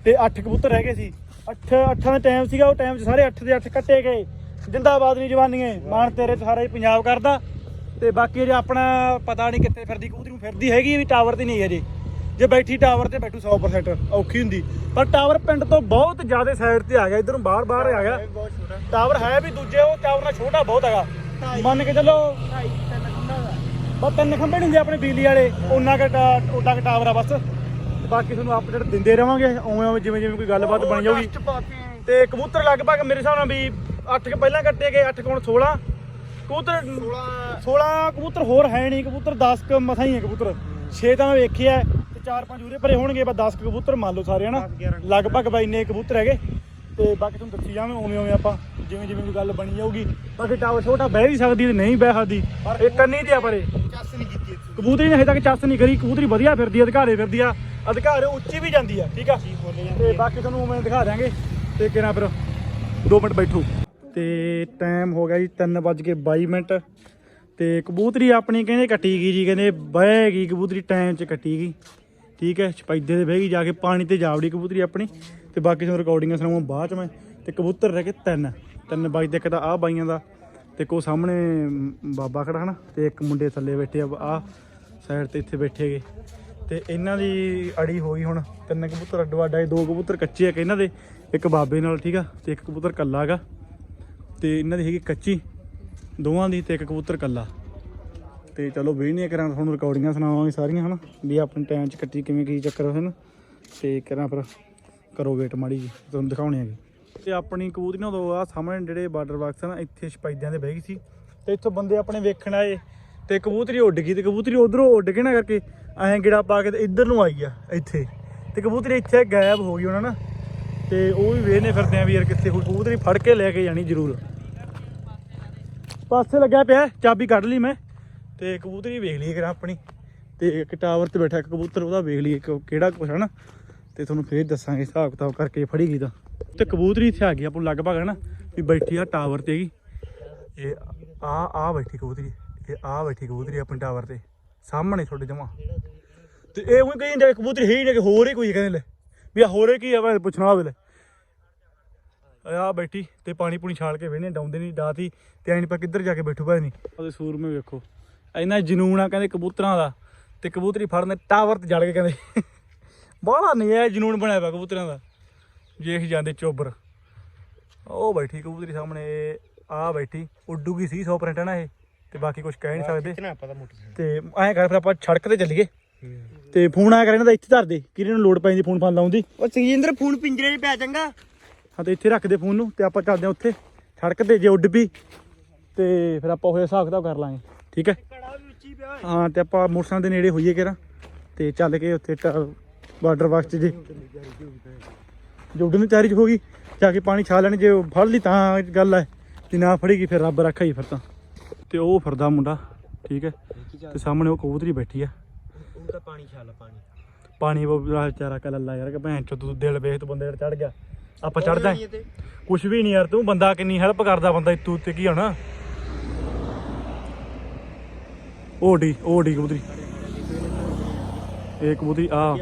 ਤੇ 8 ਕਬੂਤਰ ਰਹਿ ਗਏ ਸੀ। 8 8 ਦਾ ਟਾਈਮ ਸੀਗਾ ਉਹ ਟਾਈਮ 'ਚ ਸਾਰੇ 8 ਦੇ 8 ਕੱਟੇ ਗਏ। ਜਿੰਦਾਬਾਦ ਨਹੀਂ ਜਵਾਨੀਏ ਮਾਣ ਤੇਰੇ ਤੇ ਸਾਰਾ ਹੀ ਪੰਜਾਬ ਕਰਦਾ। ਤੇ ਬਾਕੀ ਜੇ ਆਪਣਾ ਪਤਾ ਨਹੀਂ ਕਿੱਥੇ ਫਿਰਦੀ ਕਬੂਤਰੀ ਨੂੰ ਫਿਰਦੀ ਹੈਗੀ ਵੀ ਟਾਵਰ ਤੇ ਨਹੀਂ ਹਜੇ। ਜੇ ਬੈਠੀ ਟਾਵਰ ਤੇ ਬੈਠੂ 100% ਔਖੀ ਹੁੰਦੀ। ਪਰ ਟਾਵਰ ਪਿੰਡ ਤੋਂ ਬਹੁਤ ਜ਼ਿਆਦਾ ਸਾਈਡ ਤੇ ਆ ਗਿਆ ਇਧਰੋਂ ਬਾਹਰ ਬਾਹਰ ਆ ਗਿਆ। ਟਾਵਰ ਹੈ ਵੀ ਦੂਜੇ ਉਹ ਟਾਵਰ ਨਾਲ ਛੋਟਾ ਬਹੁਤ ਹੈਗਾ। ਮੰਨ ਕੇ ਚੱਲੋ ਬਸ ਤਿੰਨ ਖੰਭੇ ਨਹੀਂ ਹੁੰਦੇ ਆਪਣੇ ਬਿਜਲੀ ਵਾਲੇ ਉਹਨਾਂ ਕ ਉਹਨਾਂ ਕ ਟਾਵਰ ਆ ਬਸ। ਬਾਕੀ ਤੁਹਾਨੂੰ ਅਪਡੇਟ ਦਿੰਦੇ ਰਵਾਂਗੇ ਉਵੇਂ ਉਵੇਂ ਜਿਵੇਂ ਜਿਵੇਂ ਕੋਈ ਗੱਲਬਾਤ ਬਣ ਜਾਊਗੀ। ਤੇ ਕਬੂਤਰ ਲਗਭਗ ਮੇਰੇ ਹਿਸਾਬ ਨਾਲ ਵੀ 8 ਕੇ ਪਹਿਲਾਂ ਕੱਟੇ ਗਏ 8 ਕੋਣ 16 ਕਬੂਤਰ 16 ਕਬੂਤਰ ਹੋਰ ਹੈ ਨਹੀਂ ਕਬੂਤਰ 10 ਕ ਮਸਾਂ ਹੀ ਹੈ ਕਬੂਤਰ। 6 ਤਾਂ ਮੈਂ ਵੇਖਿਆ ਤੇ 4-5 ਉਰੇ ਭਰੇ ਹੋਣਗੇ ਬਸ 10 ਕਬੂਤਰ ਮੰਨ ਲਓ ਸਾਰੇ ਹਨਾ? ਲਗਭਗ ਬਈ ਇੰਨੇ ਕਬੂਤਰ ਹੈਗੇ। ਤੇ ਬਾਕੀ ਤੁਹਾਨੂੰ ਦੱਸੀ ਜਾਵਾਂ ਉਵੇਂ ਉਵੇਂ ਆਪਾਂ ਜਿਵੇਂ ਜਿਵੇਂ ਵੀ ਗੱਲ ਬਣੀ ਜਾਊਗੀ। ਬਾਕੀ ਟਾਵਰ ਛੋਟਾ ਬਹਿ ਵੀ ਸਕਦੀ ਤੇ ਨਹੀਂ ਬਹਿ ਸਕਦੀ। ਇਹ ਕੰਨੀ ਤੇ ਆ ਪਰੇ ਕਬੂਤਰੀ ਨੇ ਹਜੇ ਤੱਕ ਚੱਸ ਨਹੀਂ ਕਰੀ ਕਬੂਤਰੀ ਵਧੀਆ ਫਿਰਦੀ ਆ ਅਧਿਕਾਰੇ ਫਿਰਦੀ ਆ। ਅਧਿਕਾਰੇ ਉੱਚੀ ਵੀ ਜਾਂਦੀ ਆ ਠੀਕ ਆ? ਤੇ ਬਾਕੀ ਤੁਹਾਨੂੰ ਉਵੇਂ ਦਿਖਾ ਦਿਆਂਗੇ। ਤੇ ਕਿਹਨਾਂ ਫਿਰ? 2 ਮਿੰਟ ਬੈਠੋ। ਤੇ ਟਾਈਮ ਹੋ ਗਿਆ ਜੀ 3:22 ਮਿੰਟ। ਤੇ ਕਬੂਤਰੀ ਆਪਣੀ ਕਹਿੰਦੇ ਕੱਟੀ ਗਈ ਜੀ ਕਹਿੰਦੇ ਬਹਿ ਗਈ ਕਬੂਤਰੀ ਟਾਈਮ 'ਚ ਕੱਟੀ ਗਈ। ਠੀਕ ਹੈ ਛਪੈਦੇ ਤੇ ਬਹਿ ਗਈ, ਜਾ ਕੇ ਪਾਣੀ ਤੇ ਜਾਵੜੀ ਕਬੂਤਰੀ ਆਪਣੀ। ਤੇ ਬਾਕੀ ਤੁਹਾਨੂੰ ਰਿਕਾਰਡਿੰਗਾਂ ਸੁਣਾਵਾਂ ਬਾਅਦ 'ਚ ਮੈਂ। ਤੇ ਕਬੂਤਰ ਰਹਿ ਗਏ ਤਿੰਨ। ਤਿੰਨ ਬਾਈ ਦੇ ਇੱਕ ਤਾਂ ਆਹ ਬਾਈਆਂ ਦਾ, ਤੇ ਕੋ ਸਾਹਮਣੇ ਬਾਬਾ ਖੜਾ ਹਨਾ, ਤੇ ਇੱਕ ਮੁੰਡੇ ਥੱਲੇ ਬੈਠੇ ਆ, ਆਹ ਸਾਈਡ ਤੇ ਇੱਥੇ ਬੈਠੇ ਹੈਗੇ। ਤੇ ਇਹਨਾਂ ਦੀ ਅੜੀ ਹੋਈ ਹੁਣ, ਤਿੰਨ ਕਬੂਤਰ ਅੱਡੋ ਅੱਡਾ ਆਏ, ਦੋ ਕਬੂਤਰ ਕੱਚੇ ਆ ਕਿ ਇਹਨਾਂ ਦੇ, ਇੱਕ ਬਾਬੇ ਨਾਲ, ਠੀਕ ਆ, ਤੇ ਇੱਕ ਕਬੂਤਰ ਕੱਲਾ ਹੈਗਾ। ਤੇ ਇਹਨਾਂ ਦੀ ਹੈਗੀ ਕੱਚੀ, ਦੋਵਾਂ ਦੀ ਤੇ ਇੱਕ ਕਬੂਤਰ ਕੱਲਾ। ਤੇ ਚਲੋ ਵੇਹਨੀਆਂ ਕਰਾਂ ਤੁਹਾਨੂੰ ਰਿਕਾਰਡਿੰਗਾਂ ਸੁਣਾਵਾਂਗੇ ਸਾਰੀਆਂ, ਹਨਾ? ਵੀ ਆਪਣੇ ਟਾਈਮ 'ਚ ਕੱਟੀ ਕਿਵੇਂ, ਕੀ ਚੱਕਰ ਹਨ? ਤੇ ਕਰਾਂ ਫਿਰ, ਕਰੋ ਵੇਟ ਮਾੜੀ ਜੀ ਤੁਹਾਨੂੰ ਦਿਖਾਉਣੇ ਹੈਗੇ। ਤੇ ਆਪਣੀ ਕਬੂਤਰੀਆਂ ਤੋਂ ਆ, ਸਾਹਮਣੇ ਜਿਹੜੇ ਬਾਰਡਰ ਬਾਕਸ ਹਨ ਇੱਥੇ ਸਪਾਈਦਿਆਂ ਦੇ ਬਹਿ ਗਈ ਸੀ। ਤੇ ਇੱਥੋਂ ਬੰਦੇ ਆਪਣੇ ਵੇਖਣ ਆਏ, ਤੇ ਕਬੂਤਰੀ ਉੱਡ ਗਈ, ਤੇ ਕਬੂਤਰੀ ਉਧਰੋਂ ਉੱਡ ਕੇ ਨਾ ਕਰਕੇ, ਐਂ ਗਿੜਾ ਪਾ ਕੇ ਤੇ ਇੱਧਰ ਨੂੰ ਆਈ ਆ, ਇੱਥੇ। ਤੇ ਕਬੂਤਰੀ ਇੱਥੇ ਗਾਇਬ ਹੋ ਗਈ ਉਹਨਾਂ ਨਾ, ਤੇ ਉਹ ਵੀ ਵੇਖਨੇ ਫਿਰਦੇ ਆ ਵੀ ਯਾਰ ਕਿੱਥੇ, ਕੋਈ ਕਬੂਤਰੀ ਫੜ ਕੇ ਲੈ ਕੇ ਜਾਣੀ ਜ਼ਰੂਰ। ਪਾਸੇ ਲੱਗਿਆ ਪਿਆ, ਚਾਬੀ ਕੱਢ ਲਈ ਮੈਂ। ਤੇ ਕਬੂਤਰੀ ਵੇਖ ਲਈ ਕਰ ਆਪਣੀ ਤੇ ਇੱਕ ਟਾਵਰ ਤੇ ਬੈਠਾ ਇੱਕ ਕਬੂਤਰ, ਉਹਦਾ ਵੇਖ ਲਈ ਕਿ ਕਿਹੜਾ ਕੁਛ ਹੈ ਨਾ। ਤੇ ਤੁਹਾਨੂੰ ਫੇਰ ਦੱਸਾਂਗੇ ਹਿਸਾਬ ਕਿਤਾਬ ਕਰਕੇ ਫੜੀ ਗਈ ਤਾਂ। ਤੇ ਕਬੂਤਰੀ ਇੱਥੇ ਆ ਗਈ, ਆਪਾਂ ਲਗਭਗ ਹੈ ਨਾ, ਵੀ ਬੈਠੀ ਆ ਟਾਵਰ ਤੇ ਹੈਗੀ ਇਹ ਆ ਆ ਬੈਠੀ ਕਬੂਤਰੀ, ਇਹ ਆ ਬੈਠੀ ਕਬੂਤਰੀ ਆਪਣੇ ਟਾਵਰ ਤੇ। ਸਾਹਮਣੇ ਤੁਹਾਡੇ ਜਮਾ। ਤੇ ਇਹ ਉਹੀ ਕਹੀ ਜਾਂਦੇ ਕਬੂਤਰੀ ਹੈ ਹੀ ਨਹੀਂ, ਕਿ ਹੋਰ ਹੀ ਕੋਈ ਕਹਿੰਦੇ ਲੈ। ਵੀ ਆ ਹੋਰ ਹੀ ਕੀ ਆ, ਮੈਂ ਪੁੱਛਣਾ ਹੋਵੇ ਲੈ। ਆ ਬੈਠੀ ਤੇ ਪਾਣੀ ਪੂਣੀ ਛਾਲ ਕੇ ਵੇਨੇ ਡਾਉਂਦੇ ਨਹੀਂ ਡਾਤੀ ਤੇ ਐਂ ਨੀ ਪਾ ਕਿੱਧਰ ਜਾ ਕੇ ਬੈਠੂ ਭਾਈ ਨਹੀਂ ਉਹਦੇ ਸੂਰਮੇ ਵੇਖੋ। ਇੰਨਾ ਜਨੂਨ ਆ ਕਹਿੰਦੇ ਕਬੂਤਰਾਂ ਦਾ ਤੇ ਕਬੂਤਰੀ ਫੜਨੇ ਟਾਵਰ ਤੇ ਜੜ ਕੇ ਕਹਿੰਦੇ। ਬਾਹਲਾ ਨਹੀਂ ਇਹ ਜਨੂਨ ਬਣਿਆ ਪਿਆ ਕਬੂਤਰਾਂ ਦਾ। ਵੇਖ ਜਾਂਦੇ ਚੋਬਰ। ਉਹ ਬੈਠੀ ਕਬੂਤਰੀ ਸਾਹਮਣੇ ਆ ਬੈਠੀ ਉੱਡੂਗੀ ਸੀ 100% ਹੈ ਨਾ ਇਹ ਤੇ ਬਾਕੀ ਕੁਝ ਕਹਿ ਨਹੀਂ ਸਕਦੇ। ਤੇ ਐਂ ਕਰ ਫਿਰ ਆਪਾਂ ਸੜਕ ਤੇ ਚੱਲੀਏ। ਤੇ ਫੋਨ ਆਇਆ ਕਰ ਇਹਨਾਂ ਦਾ ਇੱਥੇ ਧਰ ਦੇ। ਕਿਹਨੇ ਨੂੰ ਲੋਡ ਪੈਂਦੀ ਫੋਨ ਫਾਨ ਲਾਉਂਦੀ ਉਹ ਸੁਖਜਿੰਦਰ ਫੋਨ ਪਿੰਜਰੇ 'ਚ ਪਿਆ ਚੰਗਾ। ਹਾਂ ਤੇ ਇੱਥੇ ਰੱਖ ਦੇ ਫੋਨ ਨੂੰ ਤੇ ਆਪਾਂ ਚੱਲਦੇ ਹਾਂ ਉੱਥੇ। ਸੜਕ ਤੇ ਜੇ ਉੱਡ ਪਈ ਤੇ ਫਿਰ ਆਪਾਂ ਉਹ ਹਿਸਾਬ ਕਿਤਾਬ ਕਰ ਲਾਂਗੇ। ਠੀਕ ਹੈ? ਹਾਂ ਤੇ ਆਪਾਂ ਮੋਟਰਸਾਈਕਲ ਦੇ ਨੇੜੇ ਹੋਈਏ ਕਿਰਾ ਤੇ ਚੱਲ ਕੇ ਉੱਥੇ ਬਾਰਡਰ 'ਚ ਜੇ। ਜੋ ਉੱਡਣ ਦੀ ਤਿਆਰੀ 'ਚ ਹੋ ਗਈ। ਜਾ ਕੇ ਪਾਣੀ ਛਾ ਲੈਣ ਜੇ ਫੜ ਲਈ ਤਾਂ ਗੱਲ ਹੈ। ਜੇ ਨਾ ਫੜੇਗੀ ਫਿਰ ਰੱਬ ਰੱਖਾ ਹੀ ਫਿਰ ਤਾਂ ਤੇ ਉਹ ਫਿਰਦਾ ਮੁੰਡਾ ਠੀਕ ਹੈ? ਤੇ ਸਾਹਮਣੇ ਉਹ ਕਬੂਤਰੀ ਬੈਠੀ ਆ। ਉਹ ਤਾਂ ਪਾਣੀ ਛਾਲ ਪਾਣੀ ਪਾਣੀ ਉਹ ਵਿਚਾਰਾ ਕੱਲਾ ਯਾਰ ਕਿ ਭੈਣ ਚੋ ਤੂੰ ਦਿਲ ਵੇਖ ਤੂੰ ਬੰਦੇ ਚੜ ਗਿਆ। ਆਪਾਂ ਚੜ ਜਾ ਕੁਛ ਵੀ ਨਹੀਂ ਯਾਰ ਤੂੰ ਬੰਦਾ ਕਿੰਨੀ ਹੈਲਪ ਕਰਦਾ ਬੰਦਾ ਤੂੰ ਤੇ ਕੀ ਹੋਣਾ? ਓਡੀ ਓਡੀ ਕਬੂਤਰੀ। ਇਹ ਕਬੂਤਰੀ ਆ।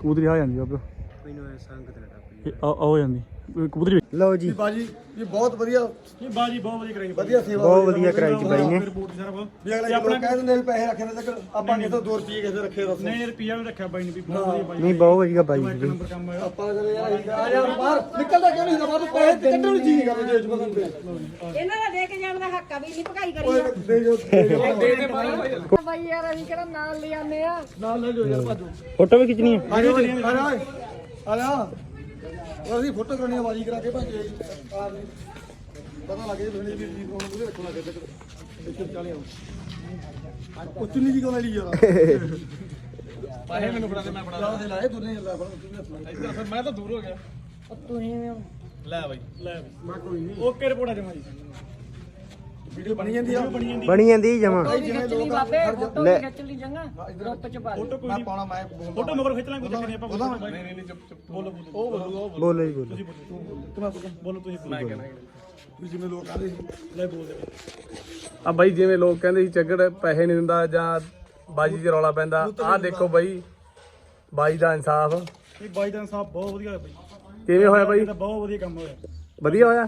ਕਬੂਤਰੀ ਆ ਜਾਂਦੀ ਬਾਬਾ ਮੈਨੂੰ ਐ ਸੰਗਤ ਨਾ ਟੱਪ ਆ ਆ ਜਾਂਦੀ। ਕਬੂਤਰੀ ਲਓ ਜੀ। ਜੀ ਬਾਜੀ ਇਹ ਬਹੁਤ ਵਧੀਆ ਇਹ ਬਾਜੀ ਬਹੁਤ ਵਧੀਆ ਕਰਾਈ ਵਧੀਆ ਸੇਵਾ ਬਹੁਤ ਵਧੀਆ ਕਰਾਈ ਜੀ ਬਾਈ ਨੇ। ਵੀ ਅਗਲੇ ਲੋਕ ਕਹਿ ਦਿੰਦੇ ਵੀ ਪੈਸੇ ਰੱਖੇ ਨੇ ਤੱਕ ਆਪਾਂ ਕਿਥੋਂ 2 ਰੁਪਏ ਕਿਸੇ ਰੱਖੇ ਰਸ ਨਹੀਂ ਰੁਪਿਆ ਵੀ ਰੱਖਿਆ ਬਾਈ ਨੇ ਵੀ ਬਹੁਤ ਵਧੀਆ ਬਾਈ ਨਹੀਂ ਬਹੁਤ ਵਧੀਆ ਬਾਈ ਜੀ। ਆਪਾਂ ਕਹਿੰਦੇ ਯਾਰ ਆ ਯਾਰ ਬਾਹਰ ਨਿਕਲਦਾ ਕਿਉਂ ਨਹੀਂ ਹੁੰਦਾ? ਬਾਹਰ ਪੈਸੇ ਕੱਢਣ ਨੂੰ ਜੀ ਕਰਦਾ ਜੇਬ ਚ ਬਦਲ ਤੇ ਇਹਨਾਂ ਦਾ ਦੇ ਕੇ ਜਾਣ ਦਾ ਹੱਕ ਆ ਵੀ ਨਹੀਂ ਭਕਾਈ ਕਰੀ ਓਏ ਦੇ ਜੋ ਦੇ ਜੋ ਬਾਈ ਯਾਰ ਅਸੀਂ ਕਿਹੜਾ ਨਾਲ ਲੈ ਆਨੇ ਆ? ਨਾਲ ਲੈ ਜੋ ਯਾਰ ਭਾਜੋ ਫੋਟੋ ਵੀ ਖਿੱਚਣੀ ਹੈ ਆ ਜਾ ਆ ਜਾ ਆ ਜਾ। ਉਹ ਅਸੀਂ ਫੋਟੋ ਕਰਾਉਣੀ ਆ ਬਾਜੀ ਕਰਾ ਕੇ ਭਾਂਜੇ। ਆ ਵੀ ਪਤਾ ਲੱਗੇ ਤੁਸੀਂ ਵੀ ਜੀ ਕੋਣ ਉਹਦੇ ਰੱਖਣਾ ਕਿਤੇ ਇੱਥੇ ਚਾਲੇ ਆਉਂ ਉਹ ਚੁੰਨੀ ਜੀ ਕੋਲ ਲਈ ਯਾਰ? ਪਾਹੇ ਮੈਨੂੰ ਫੜਾ ਦੇ ਮੈਂ ਫੜਾ ਦੇ। ਲਾਏ ਦੁਨੇ ਅੱਲਾ ਫੜਾ ਤੂੰ ਫਿਰ ਮੈਂ ਤਾਂ ਦੂਰ ਹੋ ਗਿਆ। ਲੈ ਬਾਈ। ਲੈ ਮੈਂ ਕੋਈ ਨਹੀਂ। ਓਕੇ ਰਿਪੋਰਟ ਆ ਜਮਾ ਜੀ ਵੀਡੀਓ ਬਣੀ ਜਾਂਦੀ ਆ? ਬਣੀ ਜਾਂਦੀ ਬਣੀ ਜਾਂਦੀ ਜਮਾ। ਖਿੱਚ ਲਈ ਬਾਬੇ ਫੋਟੋ ਵੀ ਖਿੱਚ ਲਈ ਚੰਗਾ ਗਰੁੱਪ ਚ ਪਾ ਦੇ ਮੈਂ ਪਾਉਣਾ ਮੈਂ ਫੋਟੋ ਮਗਰ ਖਿੱਚ ਲਾਂਗੇ ਚੱਕਰ ਨਹੀਂ ਆਪਾਂ ਬੋਲਾਂ ਨਹੀਂ ਨਹੀਂ ਚੁੱਪ ਚੁੱਪ। ਬੋਲੋ ਬੋਲੋ। ਉਹ ਬੋਲੋ ਉਹ ਬੋਲੋ। ਜੀ ਬੋਲੋ। ਕਿਵੇਂ ਬੋਲਾਂ ਬੋਲੋ। ਤੁਸੀਂ ਮੈਂ ਕਹਿਣਾ ਵੀ ਜਿਵੇਂ ਲੋਕ ਆਦੇ ਸੀ ਲੈ ਬੋਲ ਦੇ। ਆ ਬਾਈ ਜਿਵੇਂ ਲੋਕ ਕਹਿੰਦੇ ਸੀ ਚੱਗੜ ਪੈਸੇ ਨਹੀਂ ਦਿੰਦਾ ਜਾਂ ਬਾਜੀ 'ਚ ਰੌਲਾ ਪੈਂਦਾ ਆਹ ਦੇਖੋ ਬਾਈ ਬਾਈ ਦਾ ਇਨਸਾਫ। ਇਹ ਬਾਈ ਦਾ ਸਾਹਿਬ ਬਹੁਤ ਵਧੀਆ ਹੋਇਆ ਬਾਈ। ਕਿਵੇਂ ਹੋਇਆ ਬਾਈ? ਬਹੁਤ ਵਧੀਆ ਕੰਮ ਹੋਇਆ। ਵਧੀਆ ਹੋਇਆ?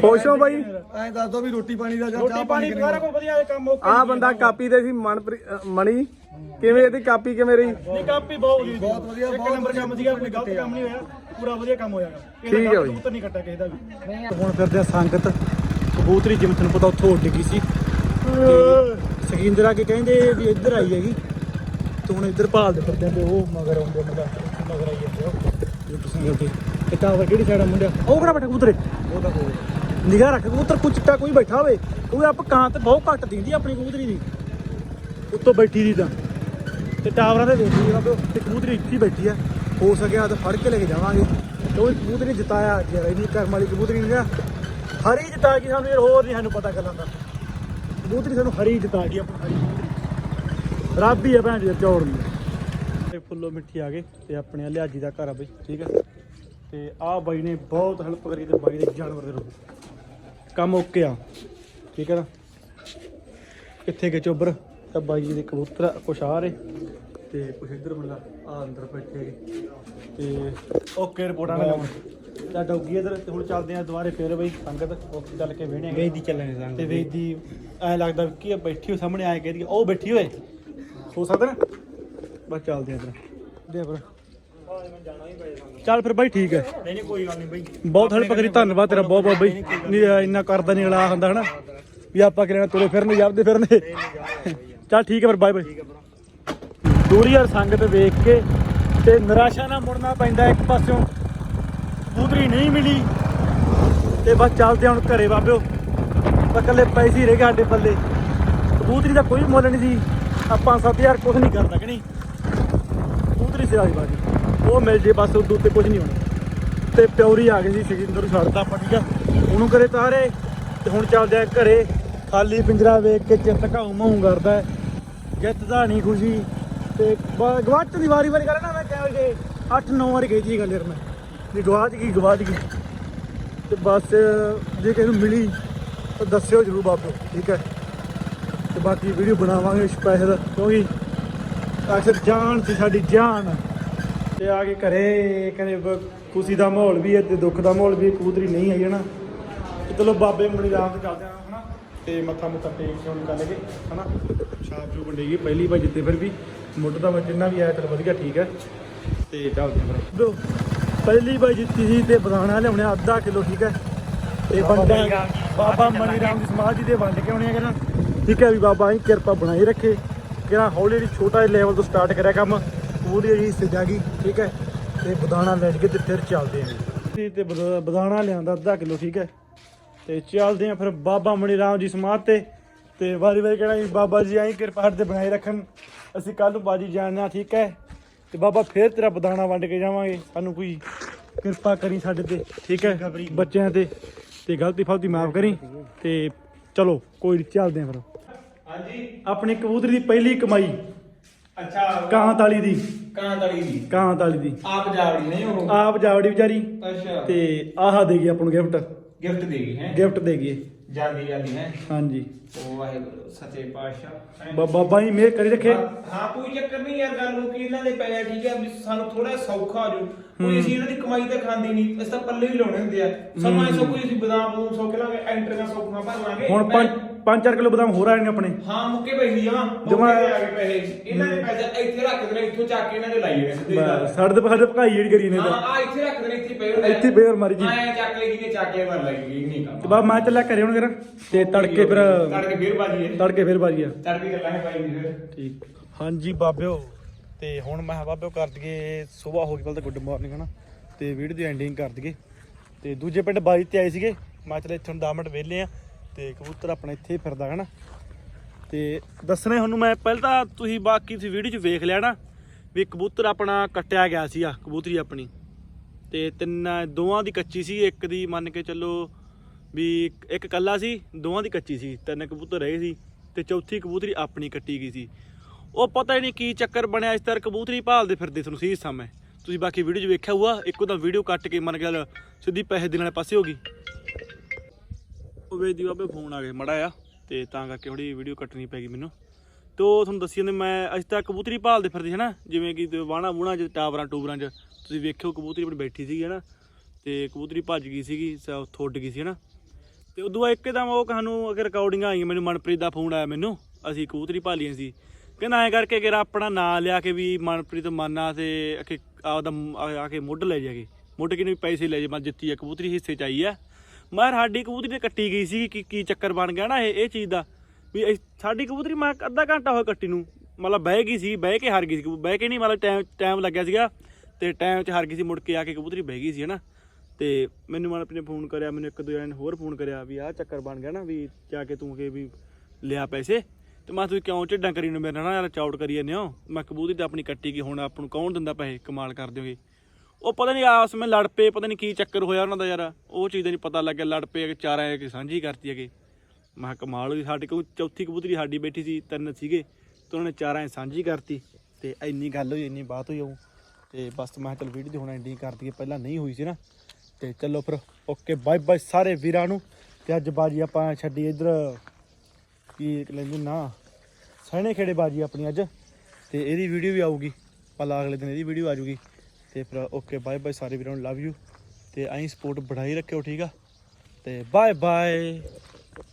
ਖੁਸ਼ ਹੋ ਬਾਈ? ਐਂ ਦੱਸ ਦੋ ਵੀ ਰੋਟੀ ਪਾਣੀ ਦਾ ਜਾਂ ਰੋਟੀ ਪਾਣੀ ਸਾਰਾ ਕੁਝ ਵਧੀਆ ਇਹ ਕੰਮ ਓਕੇ ਆਹ ਬੰਦਾ ਕਾਪੀ ਦੇ ਸੀ ਮਨਪ੍ਰੀਤ ਮਣੀ। ਕਿਵੇਂ ਇਹਦੀ ਕਾਪੀ ਕਿਵੇਂ ਰਹੀ? ਨਹੀਂ ਕਾਪੀ ਬਹੁਤ ਵਧੀਆ ਬਹੁਤ ਵਧੀਆ, ਇੱਕ ਬਹੁਤ ਨੰਬਰ ਕੰਮ ਸੀਗਾ ਕੋਈ ਗਲਤ ਕੰਮ ਨਹੀਂ ਹੋਇਆ। ਪੂਰਾ ਵਧੀਆ ਕੰਮ ਹੋਇਆ। ਠੀਕ ਹੈ ਬਾਈ। ਕਬੂਤਰ ਨਹੀਂ ਕੱਟਿਆ ਕਿਸੇ ਦਾ ਵੀ। ਹੁਣ ਫਿਰਦੇ ਆ ਸੰਗਤ। ਕਬੂਤਰੀ ਜਿਵੇਂ ਤੁਹਾਨੂੰ ਪਤਾ ਉੱਥੋਂ ਉੱਡ ਗਈ ਸੀ। ਤੇ ਸਕਿੰਦਰ ਆ ਕੇ ਕਹਿੰਦੇ ਵੀ ਇੱਧਰ ਆਈ ਹੈਗੀ। ਤੇ ਹੁਣ ਇੱਧਰ ਭਾਲਦੇ ਫਿਰਦੇ ਆ ਤੇ ਉਹ ਮਗਰ ਆਉਂਦੇ ਮਗਰ ਆਈ ਤੁਸੀਂ ਉੱਤੇ ਤੇ ਟਾਵਰ ਕਿਹੜੀ ਸਾਈਡ ਆ ਮੁੰਡਿਆ? ਉਹ ਕਿਹੜਾ ਬੈਠਾ ਕਬੂਤਰੇ? ਉਹ ਤਾਂ ਨਿਗਾਹ ਰੱਖ ਕਬੂਤਰ ਕੋਈ ਚਿੱਟਾ ਕੋਈ ਬੈਠਾ ਹੋਵੇ ਕਿਉਂਕਿ ਆਪ ਕਾਂ ਤੇ ਬਹੁਤ ਘੱਟ ਦਿੰਦੀ ਆਪਣੀ ਕਬੂਤਰੀ ਦੀ। ਉੱਤੋਂ ਬੈਠੀ ਦੀ ਤਾਂ। ਤੇ ਟਾਵਰਾਂ ਤੇ ਵੇਖੀ ਜਰਾ ਤੇ ਕਬੂਤਰੀ ਇੱਥੇ ਹੀ ਬੈਠੀ ਆ। ਹੋ ਸਕਿਆ ਤਾਂ ਫੜ ਕੇ ਲੈ ਕੇ ਜਾਵਾਂਗੇ। ਕਬੂਤਰੀ ਜਿਤਾਇਆ ਜਿਹੜਾ ਇਹਦੀ ਕਰਮ ਵਾਲੀ ਕਬੂਤਰੀ ਨੇ ਹਰੀ ਜਿਤਾ ਗਈ ਸਾਨੂੰ ਯਾਰ ਹੋਰ ਨਹੀਂ ਸਾਨੂੰ ਪਤਾ ਗੱਲਾਂ ਦਾ। ਕਬੂਤਰੀ ਸਾਨੂੰ ਹਰੀ ਜਿਤਾ ਗਈ ਆਪਣੀ ਹਰੀ ਰੱਬ ਹੀ ਆ ਭੈਣ ਜੀ ਚੌੜ ਨੂੰ। ਤੇ ਫੁੱਲੋ ਮਿੱਠੀ ਆ ਗਏ ਤੇ ਆਪਣੇ ਆ ਲਿਆਜੀ ਦਾ ਘਰ ਆ ਬਈ ਠੀਕ ਹੈ ਤੇ ਆਹ ਬਾਈ ਨੇ ਬਹੁਤ ਹੈਲਪ ਕਰੀ ਤੇ ਬਾਈ ਦੇ ਜਾਨਵਰ ਦੇ ਰੂਪ। ਕੰਮ ਓਕੇ ਆ ਠੀਕ ਹੈ ਨਾ? ਕਿੱਥੇ ਗਏ ਚੋਬਰ? ਤਾਂ ਬਾਈ ਜੀ ਦੇ ਕਬੂਤਰ ਕੁਛ ਆ ਰਹੇ। ਤੇ ਕੁਛ ਇੱਧਰ ਮੁੰਡਾ ਆ ਅੰਦਰ ਬੈਠੇ ਹੈਗੇ ਤੇ ਓਕੇ ਰਿਪੋਰਟਾਂ ਨੇ ਤਾਂ ਡੌਗੀ ਇੱਧਰ ਤੇ ਹੁਣ ਚੱਲਦੇ ਆ ਦੁਬਾਰੇ ਫੇਰ ਬਈ ਸੰਗਤ ਉੱਥੇ ਚੱਲ ਕੇ ਵੇਹਣੇ ਵੇਦੀ ਚੱਲਣੇ ਸੰਗਤ ਤੇ ਵੇਦੀ ਐ ਲੱਗਦਾ ਕੀ ਬੈਠੀ ਹੋ ਸਾਹਮਣੇ ਆਏ ਕਹਿੰਦੀ ਉਹ ਬੈਠੀ ਹੋਏ। ਹੋ ਸਕਦਾ ਨਾ? ਬਸ ਚੱਲਦੇ ਆ ਇੱਧਰ। ਦੇ ਫਿਰ ਚੱਲ ਫਿਰ ਬਾਈ ਠੀਕ ਹੈ। ਨਹੀਂ ਨਹੀਂ ਕੋਈ ਗੱਲ ਨਹੀਂ ਬਾਈ ਬਹੁਤ ਹੈਲਪ ਕਰੀ ਧੰਨਵਾਦ ਤੇਰਾ ਬਹੁਤ ਬਹੁਤ ਬਾਈ। ਨਹੀਂ ਇੰਨਾ ਕਰਦਾ ਨਹੀਂ ਅਗਲਾ ਹੁੰਦਾ ਹਨਾ? ਵੀ ਆਪਾਂ ਕਿਹੜਾ ਤੁਰੇ ਫਿਰਨੇ ਜਾਂਦੇ ਫਿਰਨੇ। ਚੱਲ ਠੀਕ ਹੈ ਫਿਰ ਬਾਏ ਬਾਏ। ਦੂਰੀ ਯਾਰ ਸੰਗਤ ਵੇਖ ਕੇ ਤੇ ਨਿਰਾਸ਼ਾ ਨਾਲ ਮੁੜਨਾ ਪੈਂਦਾ ਇੱਕ ਪਾਸਿਓਂ। ਕਬੂਤਰੀ ਨਹੀਂ ਮਿਲੀ ਤੇ ਬਸ ਚੱਲਦੇ ਹੁਣ ਘਰੇ ਬਾਬਿਓ। ਤਾਂ ਇਕੱਲੇ ਪੈਸੇ ਹੀ ਰਹਿ ਗਏ ਸਾਡੇ ਪੱਲੇ। ਕਬੂਤਰੀ ਦਾ ਕੋਈ ਮੁੱਲ ਨਹੀਂ ਸੀ। ਆਪਾਂ 7000 ਕੁਝ ਨਹੀਂ ਕਰਦਾ ਕਿ ਨਹੀਂ ਕਬੂਤਰੀ ਉਹ ਮਿਲ ਜੇ ਬਸ ਉਦੋਂ ਤੇ ਕੁਝ ਨਹੀਂ ਹੋਣਾ। ਤੇ ਪਿਉਰੀ ਆ ਗਈ ਸੀ ਸਿਕਿੰਦਰ ਨੂੰ ਛੱਡਤਾ ਆਪਾਂ, ਠੀਕ ਆ? ਉਹਨੂੰ ਕਰੇ ਤਾਰੇ ਤੇ ਹੁਣ ਚੱਲਦੇ ਆ ਘਰੇ। ਖਾਲੀ ਪਿੰਜਰਾ ਵੇਖ ਕੇ ਚਿੱਤ ਘਾਉ ਮਾਉ ਕਰਦਾ ਜਿੱਤਦਾ ਨਹੀਂ ਖੁਸ਼ੀ। ਤੇ ਬ- ਗਵਾਚ ਦੀ ਵਾਰੀ ਵਾਰੀ ਕਰਾਂ ਨਾ ਮੈਂ ਕਹਿ ਕੇ 8-9 ਵਾਰੀ ਗਈ ਜੀ ਗੱਲ ਯਾਰ ਮੈਂ। ਵੀ ਗਵਾਚ ਗਈ ਗਵਾਚ ਗਈ। ਤੇ ਬਸ ਜੇ ਕਿਸੇ ਨੂੰ ਮਿਲੀ, ਤਾਂ ਦੱਸਿਓ ਜਰੂਰ ਬਾਪੂ ਠੀਕ ਹੈ? ਤੇ ਬਾਕੀ ਵੀਡੀਓ ਬਣਾਵਾਂਗੇ ਸਪੈਸ਼ਲ ਕਿਉਂਕਿ ਅਕਸਰ ਜਾਨ ਸੀ ਸਾਡੀ ਜਾਨ। ਤੇ ਆ ਕੇ ਘਰੇ ਕਦੇ ਬ- ਖੁਸ਼ੀ ਦਾ ਮਾਹੌਲ ਵੀ ਹੈ ਤੇ ਦੁੱਖ ਦਾ ਮਾਹੌਲ ਵੀ ਹੈ, ਕਬੂਤਰੀ ਨਹੀਂ ਹਨਾ। ਤੇ ਚਲੋ ਬਾਬੇ ਮਣੀ ਰਾਮ ਤੇ ਚੱਲਦੇ ਆ ਹਨਾ। ਤੇ ਮੱਥਾ ਮੁੱਥਾ ਟੇਕ ਕੇ ਹੁਣ ਚੱਲ ਗਏ ਹਨਾ। ਛਾਪ ਜੂ ਵੰਡੇਗੀ ਪਹਿਲੀ ਵਾਰ ਜਿੱਤੇ ਫਿਰ ਵੀ। ਮੁੱਢ ਦਾ ਜਿੰਨਾ ਵੀ ਆਇਆ ਚਲ ਵਧੀਆ ਠੀਕ ਹੈ। ਤੇ ਚੱਲਦੇ ਫਿਰ। ਲਓ, ਪਹਿਲੀ ਵਾਰ ਜਿੱਤੀ ਸੀ ਤੇ ਬਦਾਨਾ ਲਿਆਉਣੇ ਅੱਧਾ ਕਿਲੋ ਠੀਕ ਹੈ। ਤੇ ਵੰਡਾ ਬਾਬਾ ਮਨੀ ਰਾਮ ਦੀ ਸਮਾਧੀ ਦੇ ਵੰਡ ਕੇ ਆਉਣੇ ਆ ਕਿਹਨਾਂ ਠੀਕ ਹੈ ਵੀ ਬਾਬਾ ਹੀ ਕਿਰਪਾ ਬਣਾਈ ਰੱਖੇ। ਕਿਹਨਾਂ ਹੌਲੀ ਹੌਲੀ ਛੋਟਾ ਜਿਹਾ ਲੈਵਲ ਤੋਂ ਸਟਾਰਟ ਕਰਿਆ ਕੰਮ ਪੂਰੀ ਜੀ ਗਈ ਠੀਕ ਹੈ? ਤੇ ਬਦਾਨਾ ਲੈ ਕੇ ਤੇ ਫਿਰ ਚੱਲਦੇ ਆਂ ਤੇ ਬਦ- ਬਦਾਨਾ ਲਿਆਂਦਾ ਅੱਧਾ ਕਿਲੋ ਠੀਕ ਹੈ? ਤੇ ਚੱਲਦੇ ਆਂ ਫਿਰ ਬਾਬਾ ਮਣੀ ਰਾਮ ਜੀ ਸਮਾਧ ਤੇ ਤੇ ਵਾਰੀ ਵਾਰੀ ਕਹਿਣਾ ਬਾਬਾ ਜੀ ਆਈ ਕਿਰਪਾ ਤੇ ਬਣਾਈ ਰੱਖਣ ਅਸੀਂ ਕੱਲ ਨੂੰ ਬਾਜੀ ਜਾਣਨਾ ਠੀਕ ਹੈ? ਤੇ ਬਾਬਾ ਫੇਰ ਤੇਰਾ ਬਦਾਨਾ ਵੰਡ ਕੇ ਜਾਵਾਂਗੇ ਸਾਨੂੰ ਕੋਈ ਕਿਰਪਾ ਕਰੀ ਸਾਡੇ ਤੇ ਠੀਕ ਹੈ? ਬੱਚਿਆਂ ਤੇ ਤੇ ਗਲਤੀ ਫਲਤੀ ਮਾਫ ਕਰੀ ਤੇ ਚਲੋ ਕੋਈ ਚੱਲਦੇ ਆਂ ਫਿਰ। ਹਾਂਜੀ। ਆਪਣੀ ਕਬੂਤਰੀ ਦੀ ਪਹਿਲੀ ਕਮਾਈ। ਅੱਛਾ। ਕਾਂ ਤਾਲੀ ਦੀ। ਕਾਂ ਤਲੀ ਦੀ। ਕਾਂ ਤਾਲੀ ਦੀ। ਆਪ ਜਾਵੜੀ ਨਹੀਂ ਉਹ? ਆਪ ਜਾਵੜੀ ਵਿਚਾਰੀ। ਅੱਛਾ। ਤੇ ਆਹ ਦੇ ਗਈ ਆਪਾਂ ਨੂੰ ਗਿਫਟ। ਗਿਫਟ ਦੇ ਗਈ ਹੈ? ਗਿਫਟ ਦੇ ਗਈ। ਜਾਂਦੀ ਜਾਂਦੀ ਹੈ? ਹਾਂਜੀ। ਉਹ ਵਾਹਿਗੁਰੂ ਸੱਚੇ ਪਾਤਸ਼ਾਹ। ਬਾਬਾ ਜੀ ਮਿਹਰ ਕਰੀ ਰੱਖੇ। ਹਾਂ ਕੋਈ ਚੱਕਰ ਨਹੀਂ ਯਾਰ ਗੱਲ ਨੂੰ ਕਿ ਇਹਨਾਂ ਦੇ ਪੈਸੇ ਠੀਕ ਹੈ ਸਾਨੂੰ ਥੋੜਾ ਸੌਖਾ ਹੋ ਜੂ ਕੋਈ ਅਸੀਂ ਇਹਨਾਂ ਦੀ ਕਮਾਈ ਤਾਂ ਖਾਂਦੀ ਨਹੀਂ ਅਸੀਂ ਤਾਂ ਪੱਲੇ ਹੀ ਲਾਉਣੇ ਹੁੰਦੇ ਆ। ਸਾਨੂੰ ਐਸੋ ਕੋਈ ਅਸੀਂ ਬਦਾਮ ਬੂਮ ਸੌਖ ਲਾਂਗੇ ਐਂਟਰੀਆਂ ਸੌਖਾਂ ਭਰ ਲਾਂਗੇ। ਹੁਣ 5 4 ਕਿਲੋ ਬਦਾਮ ਹੋਰ ਆਏ ਨੇ ਆਪਣੇ। ਹਾਂ ਮੁੱਕੇ ਮੁੱਕੇ ਜਮਾਂ- ਤੇ ਆ ਗਏ ਪੈਸੇ। ਇਹਨਾਂ ਦੇ ਪੈਸੇ ਇੱਥੇ ਰੱਖ ਦੇਣੇ ਇੱਥੋਂ ਚੱਕ ਕੇ ਇਹਨਾਂ ਦੇ ਲਾਈ ਜਾਣੇ ਸਿੱਧੇ। ਬਸ, ਸਾਡੇ ਤੇ ਸਾਡੇ ਭਕਾਈ ਜਿਹੜੀ ਕਰੀ ਨੇ ਹਾਂ ਤਾਂ ਆ ਇੱਥੇ ਰੱਖ ਦੇਣੇ ਇੱਥੇ ਪਏ ਹੁੰਦੇ। ਇੱਥੇ ਪਏ ਹੋਰ ਮਾਰੀ ਜੀ। ਐਂ ਚੱਕ ਲੈ ਜਿਹਨੇ ਚੱਕ ਕੇ ਮਰ ਲੱਗੀ ਨਹੀਂ ਕੰਮ। ਤੇ ਮੈਂ ਚੱਲਿਆ ਘਰੇ ਹੁਣ ਕਰਾਂ ਤੇ ਤੜਕੇ ਫਿਰ ਤੜਕੇ ਫੇਰ ਬਾਜੀ ਹੈ ਤੜਕੇ ਫਿਰ ਬਾਜੀ ਆ। ਤੜਕੇ ਚੱਲਾਂਗੇ ਬਾਈ ਦੀ ਫਿਰ। ਠੀਕ। ਹਾਂਜੀ ਬਾਬਿਓ ਤੇ ਹੁਣ ਮੈਂ ਕਿਹਾ ਬਾਬਿਓ ਕਰ ਦਈਏ ਸਵੇਰ ਹੋ ਗਈ ਕੱਲ ਤਾਂ ਗੁੱਡ ਮਾਰਨਿੰਗ ਹਨਾ? ਤੇ ਵੀਡੀਓ ਦੀ ਐਂਡਿੰਗ ਕਰ ਦਈਏ। ਤੇ ਦੂਜੇ ਪਿੰਡ ਬਾਜੀ ਤੇ ਆਏ ਸੀਗੇ। ਮੈਂ ਚਲੇ ਇੱਥੇ 10 ਮਿੰਟ ਵਿਹਲੇ ਆ। ਤੇ ਕਬੂਤਰ ਆਪਣਾ ਇੱਥੇ ਹੀ ਫਿਰਦਾ, ਹਨਾ? ਤੇ ਦੱਸਣਾ ਤੁਹਾਨੂੰ ਮੈਂ, ਪਹਿਲਾਂ ਤਾਂ ਤੁਸੀਂ ਬਾਕੀ ਤੁਸੀਂ ਵੀਡੀਓ 'ਚ ਵੇਖ ਲਿਆ ਨਾ ਵੀ ਕਬੂਤਰ ਆਪਣਾ ਕੱਟਿਆ ਗਿਆ ਸੀ ਆ ਕਬੂਤਰੀ ਆਪਣੀ। ਤੇ ਤਿੰਨਾਂ, ਦੋਵਾਂ ਦੀ ਕੱਚੀ ਸੀ, ਇੱਕ ਦੀ ਮੰਨ ਕੇ ਚੱਲੋ ਵੀ ਇੱਕ- ਇੱਕ ਕੱਲਾ ਸੀ, ਦੋਵਾਂ ਦੀ ਕੱਚੀ ਸੀ, ਤਿੰਨ ਕਬੂਤਰ ਰਹੇ ਸੀ ਤੇ ਚੌਥੀ ਕਬੂਤਰੀ ਆਪਣੀ ਕੱਟੀ ਗਈ ਸੀ। ਉਹ ਪਤਾ ਹੀ ਨਹੀਂ ਕੀ ਚੱਕਰ ਬਣਿਆ ਇਸ ਤਰ੍ਹਾਂ ਕਬੂਤਰੀ ਭਾਲਦੇ ਫਿਰਦੇ ਤੁਹਾਨੂੰ ਸਹੀ ਸਮੇਂ। ਤੁਸੀਂ ਬਾਕੀ ਵੀਡੀਓ 'ਚ ਵੇਖਿਆ ਹੋਊਗਾ, ਇੱਕੋ ਤਾਂ ਵੀਡੀਓ ਕੱਟ ਕੇ ਮੰਨ ਕੇ ਚੱਲ ਸਿੱਧੀ ਪੈਸੇ ਦੇਣ ਵਾਲੇ ਪਾਸੇ ਹੋ ਗਈ। ਉਹ ਵੇਦੀ ਬਾਬੇ ਫੋਨ ਆ ਗਿਆ ਮੜਾ ਆ ਤੇ ਤਾਂ ਕਰਕੇ ਥੋੜੀ ਵੀਡੀਓ ਕੱਟਣੀ ਪੈ ਗਈ ਮੈਨੂੰ। ਤੇ ਉਹ ਤੁਹਾਨੂੰ ਦੱਸੀ ਜਾਂਦੇ, ਮੈਂ ਅੱਜ ਤੱਕ ਕਬੂਤਰੀ ਭਾਲਦੇ ਫਿਰਦੇ ਸੀ ਨਾ ਜਿਵੇਂ ਕਿ ਤੇ ਵਾਣਾ ਵੂਣਾ ਚ, ਟਾਵਰਾਂ ਟੂਬਰਾਂ ਚ, ਤੁਸੀਂ ਵੇਖਿਓ ਕਬੂਤਰੀ ਆਪਣੀ ਬੈਠੀ ਸੀਗੀ, ਹਨਾ? ਤੇ ਕਬੂਤਰੀ ਭੱਜ ਗਈ ਸੀਗੀ, ਸ- ਉੱਥੋਂ ਗਈ ਸੀ, ਹਨਾ? ਤੇ ਉਦੋਂ ਬਾਅਦ ਇੱਕਦਮ ਉਹ ਸਾਨੂੰ ਅਗਰ ਰਿਕਾਰਡਿੰਗਾਂ ਆਈਆਂ, ਮੈਨੂੰ ਮਨਪ੍ਰੀਤ ਦਾ ਫੋਨ ਆਇਆ ਮੈਨੂੰ, ਅਸੀਂ ਕਬੂਤਰੀ ਭਾਲੀਆਂ ਸੀ। ਕਹਿੰਦਾ ਐਂ ਕਰਕੇ ਕਿ ਆਪਣਾ ਨਾਂ ਲਿਆ ਕੇ ਵੀ ਮਨਪ੍ਰੀਤ ਮਾਨਾ ਤੇ ਕਿ ਆਪਦਾ ਆ ਕੇ ਮੁੱਢ ਲੈ ਜਾਗੇ। ਮੁੱਢ ਕੇ ਵੀ ਪੈਸੇ ਲੈ ਜੇ ਮੈਂ ਜਿੱਤੀ ਆ, ਕਬੂਤਰੀ ਹਿੱਸੇ ਚ ਆਈ ਆ। ਮੈਂ ਸਾਡੀ ਕਬੂਤਰੀ ਤੇ ਕੱਟੀ ਗਈ ਸੀ ਕਿ ਕੀ ਚੱਕਰ ਬਣ ਗਿਆ ਨਾ ਇਹ ਇਹ ਚੀਜ਼ ਦਾ। ਵੀ ਇਹ- ਸਾਡੀ ਕਬੂਤਰੀ ਮੈਂ ਅੱਧਾ ਘੰਟਾ ਹੋਇਆ ਕੱਟੀ ਨੂੰ। ਮਤਲਬ ਬਹਿ ਗਈ ਸੀ, ਬਹਿ ਕੇ ਹਾਰ ਗਈ ਸੀ ਬਹਿ ਕੇ ਨਹੀਂ, ਮਤਲਬ ਟਾਈਮ ਟਾਈਮ ਲੱਗਿਆ ਸੀਗਾ ਤੇ ਟਾਈਮ 'ਚ ਹਾਰ ਗਈ ਸੀ ਮੁੜ ਕੇ ਆ ਕੇ ਕਬੂਤਰੀ ਬਹਿ ਗਈ ਸੀ, ਹਨਾ। ਤੇ ਮੈਨੂੰ ਮਨ ਆਪਣੇ ਫੋਨ ਕਰਿਆ, ਮੈਨੂੰ ਇੱਕ ਦੋ ਜਣੇ ਨੇ ਹੋਰ ਫੋਨ ਕਰਿਆ ਵੀ ਆਹ ਚੱਕਰ ਬਣ ਗਿਆ ਨਾ ਵੀ ਜਾ ਕੇ ਤੂੰ ਕਿ ਵੀ ਲਿਆ ਪੈਸੇ। ਤੇ ਮੈਂ ਤੁਸੀਂ ਕਿਉਂ ਝਿੱਡਾਂ ਕਰੀ ਨੂੰ ਮੇਰੇ ਨਾਲ ਨਾ ਯਾਰ ਚੌੜ ਕਰੀ ਜਾਂਦੇ ਹੋ। ਮੈਂ ਕਬੂਤਰੀ ਤਾਂ ਆਪਣੀ ਕੱਟੀ ਗਈ, ਹੁਣ ਆਪ ਨੂੰ ਕੌਣ ਦਿੰਦਾ ਪੈਸੇ? ਕਮਾਲ ਕਰ ਦਿਓਗੇ। ਉਹ ਪਤਾ ਨਹੀਂ ਆਪਸ ਵਿੱਚ ਲੜ ਪਏ, ਪਤਾ ਨਹੀਂ ਕੀ ਚੱਕਰ ਹੋਇਆ ਉਹਨਾਂ ਦਾ ਯਾਰ। ਉਹ ਚੀਜ਼ ਦਾ ਨਹੀਂ ਪਤਾ ਲੱਗਿਆ, ਲੜ ਪਏ ਕਿ ਚਾਰਾਂ ਆ ਸਾਂਝੀ ਕਰਤੀ ਹੈਗੇ ਮੈਂ ਕਿਹਾ ਕਮਾਲ ਹੋਈ ਸਾਡੇ ਕੋਲ ਚੌਥੀ ਕਬੂਤਰੀ ਸਾਡੀ ਬੈਠੀ ਸੀ, ਤਿੰਨ ਸੀਗੇ, ਤੇ ਉਹਨਾਂ ਨੇ ਚਾਰਾਂ ਐ ਸਾਂਝੀ ਕਰਤੀ। ਤੇ ਇੰਨੀ ਗੱਲ ਹੋਈ, ਇੰਨੀ ਬਾਤ ਹੋਈ ਉਹ। ਤੇ ਬਸ ਮੈਂ ਕਿਹਾ ਚੱਲ ਵੀਡੀਓ ਦੀ ਹੁਣ ਐਂਡਿੰਗ ਕਰ ਦਈਏ, ਪਹਿਲਾਂ ਨਹੀਂ ਹੋਈ ਸੀ ਨਾ। ਤੇ ਚਲੋ ਫਿਰ ਓਕੇ ਬਾਏ ਬਾਏ ਸਾਰੇ ਵੀਰਾਂ ਨੂੰ। ਤੇ ਅੱਜ ਬਾਜੀ ਆਪਾਂ ਛੱਡੀ ਇਧਰ, ਕੀ ਲੈਂਦੇ ਨਾ, ਸਹਿਣੇ ਖੇੜੇ ਬਾਜੀ ਆਪਣੀ ਅੱਜ। ਤੇ ਇਹਦੀ ਵੀਡੀਓ ਵੀ ਆਊਗੀ ਪਲਾ ਅਗਲੇ ਦਿਨ ਇਹਦੀ ਵੀਡੀਓ ਆ ਜਾਊਗੀ। ਤੇ ਫਿਰ ਓਕੇ ਬਾਏ ਬਾਏ ਸਾਰੇ ਵੀਰਾਂ ਨੂੰ ਲਵ ਯੂ ਤੇ ਐਂ ਸਪੋਰਟ ਬੜਾਈ ਰੱਖਿਓ, ਠੀਕ ਆ? ਤੇ ਬਾਏ ਬਾਏ